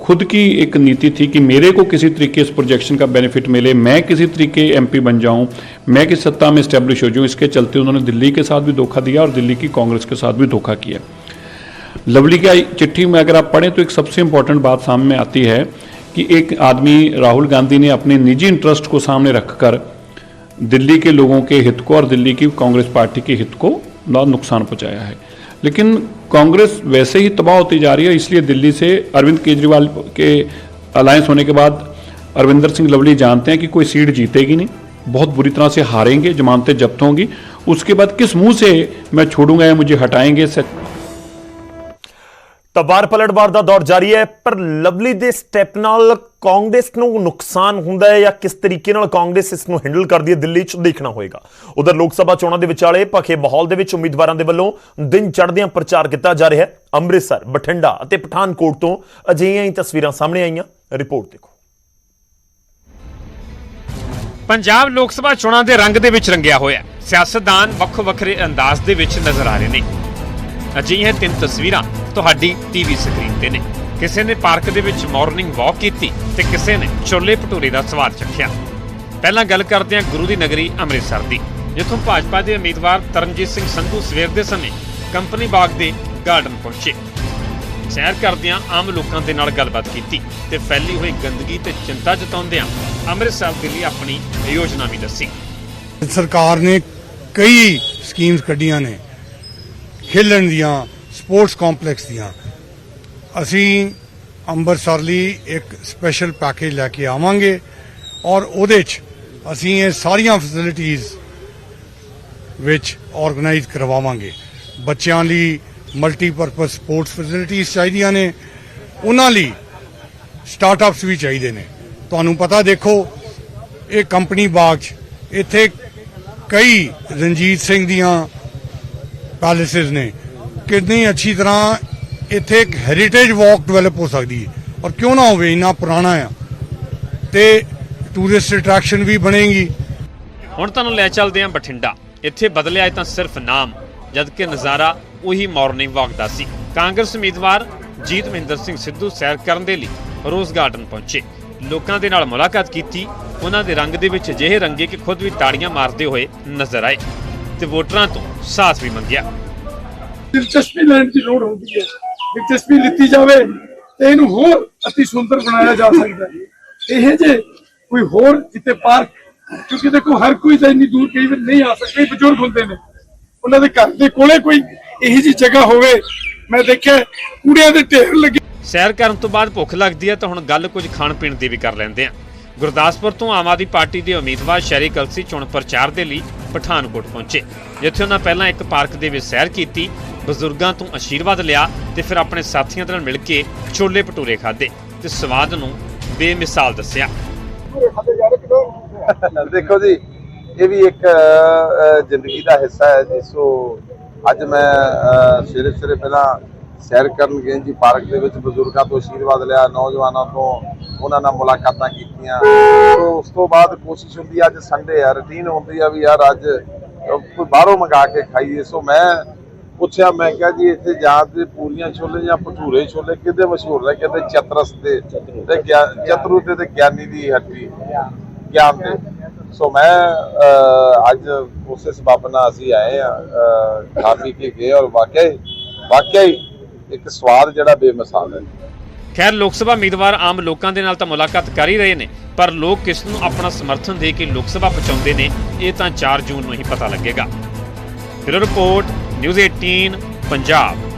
Speaker 14: खुद की एक नीति थी कि मेरे को किसी तरीके इस प्रोजेक्शन का बेनिफिट मिले, मैं किसी तरीके एमपी बन जाऊँ, मैं किस सत्ता में इस्टेब्लिश हो जाऊँ, इसके चलते उन्होंने दिल्ली के साथ भी धोखा दिया और दिल्ली की कांग्रेस के साथ भी धोखा किया। लवली की चिट्ठी में अगर आप पढ़ें तो एक सबसे इंपॉर्टेंट बात सामने आती है कि एक आदमी राहुल गांधी ने अपने निजी इंटरेस्ट को सामने रखकर दिल्ली के लोगों के हित को और दिल्ली की कांग्रेस पार्टी के हित को नुकसान पहुँचाया है। लेकिन कांग्रेस वैसे ही तबाह होती जा रही है, इसलिए दिल्ली से अरविंद केजरीवाल के अलायंस होने के बाद अरविंदर सिंह लवली जानते हैं कि कोई सीट जीतेगी नहीं, बहुत बुरी तरह से हारेंगे जमानतें जब्त होंगी। उसके बाद किस मुँह से मैं छोड़ूँगा या मुझे हटाएँगे
Speaker 1: ਤਾਂ ਵਾਰ ਪਲਟਵਾਰ ਦਾ ਦੌਰ ਜਾਰੀ ਹੈ, ਪਰ ਲਵਲੀ ਦੇ ਸਟੈਪ ਨਾਲ ਕਾਂਗਰਸ ਨੂੰ ਨੁਕਸਾਨ ਹੁੰਦਾ ਹੈ ਜਾਂ ਕਿਸ ਤਰੀਕੇ ਨਾਲ ਕਾਂਗਰਸ ਇਸ ਨੂੰ ਹੈਂਡਲ ਕਰਦੀ ਹੈ, ਦਿੱਲੀ 'ਚ ਦੇਖਣਾ ਹੋਏਗਾ। ਉਧਰ ਲੋਕ ਸਭਾ ਚੋਣਾਂ ਦੇ ਵਿਚਾਲੇ ਭਖੇ ਮਾਹੌਲ ਦੇ ਵਿੱਚ ਉਮੀਦਵਾਰਾਂ ਦੇ ਵੱਲੋਂ ਦਿਨ ਚੜ੍ਹਦਿਆਂ ਪ੍ਰਚਾਰ ਕੀਤਾ ਜਾ ਰਿਹਾ ਹੈ। ਅੰਮ੍ਰਿਤਸਰ, ਬਠਿੰਡਾ ਅਤੇ ਪਠਾਨਕੋਟ ਤੋਂ ਅਜਿਹੀਆਂ ਹੀ ਤਸਵੀਰਾਂ ਸਾਹਮਣੇ ਆਈਆਂ। ਰਿਪੋਰਟ ਦੇਖੋ।
Speaker 4: ਪੰਜਾਬ ਲੋਕ ਸਭਾ ਚੋਣਾਂ ਦੇ ਰੰਗ ਦੇ ਵਿੱਚ ਰੰਗਿਆ ਹੋਇਆ ਸਿਆਸਤਦਾਨ ਵੱਖੋ ਵੱਖਰੇ ਅੰਦਾਜ਼ ਦੇ ਵਿੱਚ ਨਜ਼ਰ ਆ ਰਹੇ ਨੇ। ਅਜਿਹੀਆਂ ਤਿੰਨ ਤਸਵੀਰਾਂ ਤੁਹਾਡੀ ਟੀਵੀ ਸਕਰੀਨ ਤੇ ਨੇ। ਕਿਸੇ ਨੇ ਪਾਰਕ ਦੇ ਵਿੱਚ ਮਾਰਨਿੰਗ ਵਾਕ ਕੀਤੀ ਤੇ ਕਿਸੇ ਨੇ ਛੋਲੇ ਭਟੂਰੇ ਦਾ ਸਵਾਦ ਚੱਖਿਆ। ਪਹਿਲਾਂ ਗੱਲ ਕਰਦੇ ਹਾਂ ਗੁਰੂ ਦੀ ਨਗਰੀ ਅੰਮ੍ਰਿਤਸਰ ਦੀ, ਜਿੱਥੋਂ ਭਾਜਪਾ ਦੇ ਉਮੀਦਵਾਰ ਤਰਨਜੀਤ ਸਿੰਘ ਸੰਧੂ ਸਵੇਰ ਦੇ ਸਮੇਂ ਕੰਪਨੀ ਬਾਗ ਦੇ ਗਾਰਡਨ ਪਹੁੰਚੇ। ਸੈਰ ਕਰਦਿਆਂ ਆਮ ਲੋਕਾਂ ਦੇ ਨਾਲ ਗੱਲਬਾਤ ਕੀਤੀ ਤੇ ਫੈਲੀ ਹੋਈ ਗੰਦਗੀ ਤੇ ਚਿੰਤਾ ਜਤਾਉਂਦਿਆਂ ਅੰਮ੍ਰਿਤਸਰ ਦੇ ਲਈ ਆਪਣੀ ਯੋਜਨਾ ਵੀ ਦੱਸੀ।
Speaker 8: ਸਰਕਾਰ ਨੇ ਕਈ ਸਕੀਮਸ ਕੱਢੀਆਂ ਨੇ। ਖੇਲਣ ਦੀਆਂ, ਸਪੋਰਟਸ ਕੰਪਲੈਕਸ ਦੀਆਂ। ਅਸੀਂ ਅੰਮ੍ਰਿਤਸਰ ਲਈ ਇੱਕ ਸਪੈਸ਼ਲ ਪੈਕੇਜ ਲੈ ਕੇ ਆਵਾਂਗੇ ਔਰ ਉਹਦੇ 'ਚ ਅਸੀਂ ਇਹ ਸਾਰੀਆਂ ਫੈਸਿਲਿਟੀਆਂ ਵਿੱਚ ਆਰਗੇਨਾਈਜ਼ ਕਰਵਾਵਾਂਗੇ। ਬੱਚਿਆਂ ਲਈ ਮਲਟੀਪਰਪਸ ਸਪੋਰਟਸ ਫੈਸਿਲਿਟੀਆਂ ਚਾਹੀਦੀਆਂ ਨੇ। ਉਹਨਾਂ ਲਈ ਸਟਾਰਟਅਪਸ ਵੀ ਚਾਹੀਦੇ ਨੇ। ਤੁਹਾਨੂੰ ਪਤਾ ਦੇਖੋ, ਇਹ ਕੰਪਨੀ ਬਾਗ 'ਚ ਇੱਥੇ ਕਈ ਰਣਜੀਤ ਸਿੰਘ ਦੀਆਂ ਪੈਲੇਸਿਸ ਨੇ। ਕਿੰਨੀ ਅੱਛੀ ਤਰ੍ਹਾਂ ਇੱਥੇ ਇੱਕ ਹੈਰੀਟੇਜ ਵਾਕ ਡਿਵੈਲਪ ਹੋ ਸਕਦੀ ਹੈ। ਔਰ ਕਿਉਂ ਨਾ ਹੋਵੇ, ਇੰਨਾ ਪੁਰਾਣਾ ਆ। ਤੇ ਟੂਰਿਸਟ ਅਟਰੈਕਸ਼ਨ ਵੀ ਬਣੇਗੀ।
Speaker 4: ਹੁਣ ਤੁਹਾਨੂੰ ਲੈ ਚੱਲਦੇ ਹਾਂ ਬਠਿੰਡਾ। ਇੱਥੇ ਬਦਲਿਆ ਤਾਂ ਸਿਰਫ ਨਾਮ, ਜਦਕਿ ਨਜ਼ਾਰਾ ਉਹੀ ਮਾਰਨਿੰਗ ਵਾਕ ਦਾ ਸੀ। ਕਾਂਗਰਸ ਉਮੀਦਵਾਰ ਜੀਤ ਮਹਿੰਦਰ ਸਿੰਘ ਸਿੱਧੂ ਸੈਰ ਕਰਨ ਦੇ ਲਈ ਰੋਜ਼ ਗਾਰਡਨ ਪਹੁੰਚੇ। ਲੋਕਾਂ ਦੇ ਨਾਲ ਮੁਲਾਕਾਤ ਕੀਤੀ। ਉਹਨਾਂ ਦੇ ਰੰਗ ਦੇ ਵਿੱਚ ਅਜਿਹੇ ਰੰਗੇ ਕਿ ਖੁਦ ਵੀ ਤਾੜੀਆਂ ਮਾਰਦੇ ਹੋਏ ਨਜ਼ਰ ਆਏ। ਤੇ ਵੋਟਰਾਂ ਤੋਂ ਸਾਥ ਵੀ ਮੰਗਿਆ।
Speaker 15: ਦਿਲਚਸਪੀ ਲੈਣ ਦੀ ਲੋੜ ਹੁੰਦੀ ਹੈ। ਦਿਲਚਸਪੀ ਲਿੱਤੀ ਜਾਵੇ ਤੇ ਇਹਨੂੰ ਹੋਰ ਅਤੀ ਸੁੰਦਰ ਬਣਾਇਆ ਜਾ ਸਕਦਾ ਹੈ। ਇਹ ਜੇ ਕੋਈ ਹੋਰ ਜਿੱਤੇ ਪਾਰਕ ਕਿਉਂਕਿ ਦੇਖੋ ਹਰ ਕੋਈ ਤਾਂ ਇੰਨੀ ਦੂਰ ਕਈ ਵਾਰ ਨਹੀਂ ਆ ਸਕਦਾ। ਬਜ਼ੁਰਗ ਹੁੰਦੇ ਨੇ। ਉਹਨਾਂ ਦੇ ਘਰ ਦੇ ਕੋਲੇ ਕੋਈ ਇਹੋ ਜੀ ਜਗ੍ਹਾ ਹੋਵੇ। ਮੈਂ ਦੇਖਿਆ ਕੂੜਿਆਂ ਦੇ ਢੇਰ ਲੱਗੇ।
Speaker 4: ਸੈਰ ਕਰਨ ਤੋਂ ਬਾਅਦ ਭੁੱਖ ਲੱਗਦੀ ਹੈ ਤਾਂ ਹੁਣ ਗੱਲ ਕੁਝ ਖਾਣ ਪੀਣ ਦੀ ਵੀ ਕਰ ਲੈਂਦੇ ਹਾਂ। ਗੁਰਦਾਸਪੁਰ ਤੋਂ ਆਮ ਆਦਮੀ ਪਾਰਟੀ ਦੇ ਉਮੀਦਵਾਰ ਸ਼ੈਰੀ ਕਲਸੀ ਚੋਣ ਪ੍ਰਚਾਰ ਦੇ ਲਈ ਪਠਾਨਕੋਟ ਪਹੁੰਚੇ ਜਿੱਥੇ ਉਹਨਾਂ ਪਹਿਲਾਂ ਇੱਕ ਪਾਰਕ ਦੇ ਵਿੱਚ ਸੈਰ ਕੀਤੀ ਬਜ਼ੁਰਗਾਂ ਤੋਂ ਆਸ਼ੀਰਵਾਦ ਲਿਆ ਤੇ ਫਿਰ ਆਪਣੇ ਸਾਥੀਆਂ ਨਾਲ ਮਿਲ ਕੇ ਛੋਲੇ ਭਟੂਰੇ ਖਾਦੇ ਤੇ ਸਵਾਦ ਨੂੰ ਬੇਮਿਸਾਲ ਦੱਸਿਆ।
Speaker 16: ਦੇਖੋ ਜੀ ਇਹ ਵੀ ਇੱਕ ਜ਼ਿੰਦਗੀ ਦਾ ਹਿੱਸਾ ਹੈ ਜਿਸੋ ਅੱਜ ਮੈਂ ਅ, ਸਵੇਰੇ ਸਵੇਰੇ ਪਹਿਲਾਂ ਸੈਰ ਕਰਨ ਗਏ ਜੀ, ਪਾਰਕ ਦੇ ਵਿੱਚ ਬਜ਼ੁਰਗਾਂ ਤੋਂ ਆਸ਼ੀਰਵਾਦ ਲਿਆ, ਨੌਜਵਾਨਾਂ ਤੋਂ ਉਹਨਾਂ ਨਾਲ ਮੁਲਾਕਾਤਾਂ ਕੀਤੀਆਂ। ਸੋ ਉਸ ਤੋਂ ਬਾਅਦ ਕੋਸ਼ਿਸ਼ ਹੁੰਦੀ ਅੱਜ ਸੰਡੇ ਆ ਰੁਟੀਨ ਹੁੰਦੀ ਆ ਵੀ ਯਾਰ ਅੱਜ ਕੋਈ ਬਾਹਰੋਂ ਮੰਗਾ ਕੇ ਖਾਈਏ। ਸੋ ਮੈਂ ਪੁੱਛਿਆ, ਮੈਂ ਕਿਹਾ ਜੀ, ਇੱਥੇ ਜਾਂ ਤੇ ਪੂਰੀਆਂ ਛੋਲੇ ਜਾਂ ਭਟੂਰੇ ਛੋਲੇ ਕਿਹਦੇ ਮਸ਼ਹੂਰ ਨੇ? ਕਹਿੰਦੇ ਚਤਰਸ ਦੇ, ਤੇ ਗਿਆ- ਚਤਰੂ ਤੇ ਤੇ ਗਿਆਨੀ ਦੀ ਹੱਟੀ, ਗਿਆਨ ਦੇ। ਸੋ ਮੈਂ ਅੱਜ ਉਸੇ ਸਬਬ ਨਾਲ ਅਸੀਂ ਆਏ ਆ ਖਾ ਪੀ ਕੇ ਗਏ ਔਰ ਵਾਕਿਆ ਵਾਕਿਆ ਹੀ ਇੱਕ ਸਵਾਦ ਜਿਹੜਾ ਬੇਮਿਸਾਲ ਹੈ।
Speaker 4: ਖੈਰ, ਲੋਕ ਸਭਾ ਉਮੀਦਵਾਰ ਆਮ ਲੋਕਾਂ ਦੇ ਨਾਲ ਤਾਂ ਮੁਲਾਕਾਤ ਕਰ ਹੀ ਰਹੇ ਨੇ, ਪਰ ਲੋਕ ਕਿਸ ਨੂੰ ਆਪਣਾ ਸਮਰਥਨ ਦੇ ਕੇ ਲੋਕ ਸਭਾ ਪਹੁੰਚਾਉਂਦੇ ਨੇ, ਇਹ ਤਾਂ 4 ਜੂਨ ਨੂੰ ਹੀ ਪਤਾ ਲੱਗੇਗਾ। Bureau report, news 18 Punjab.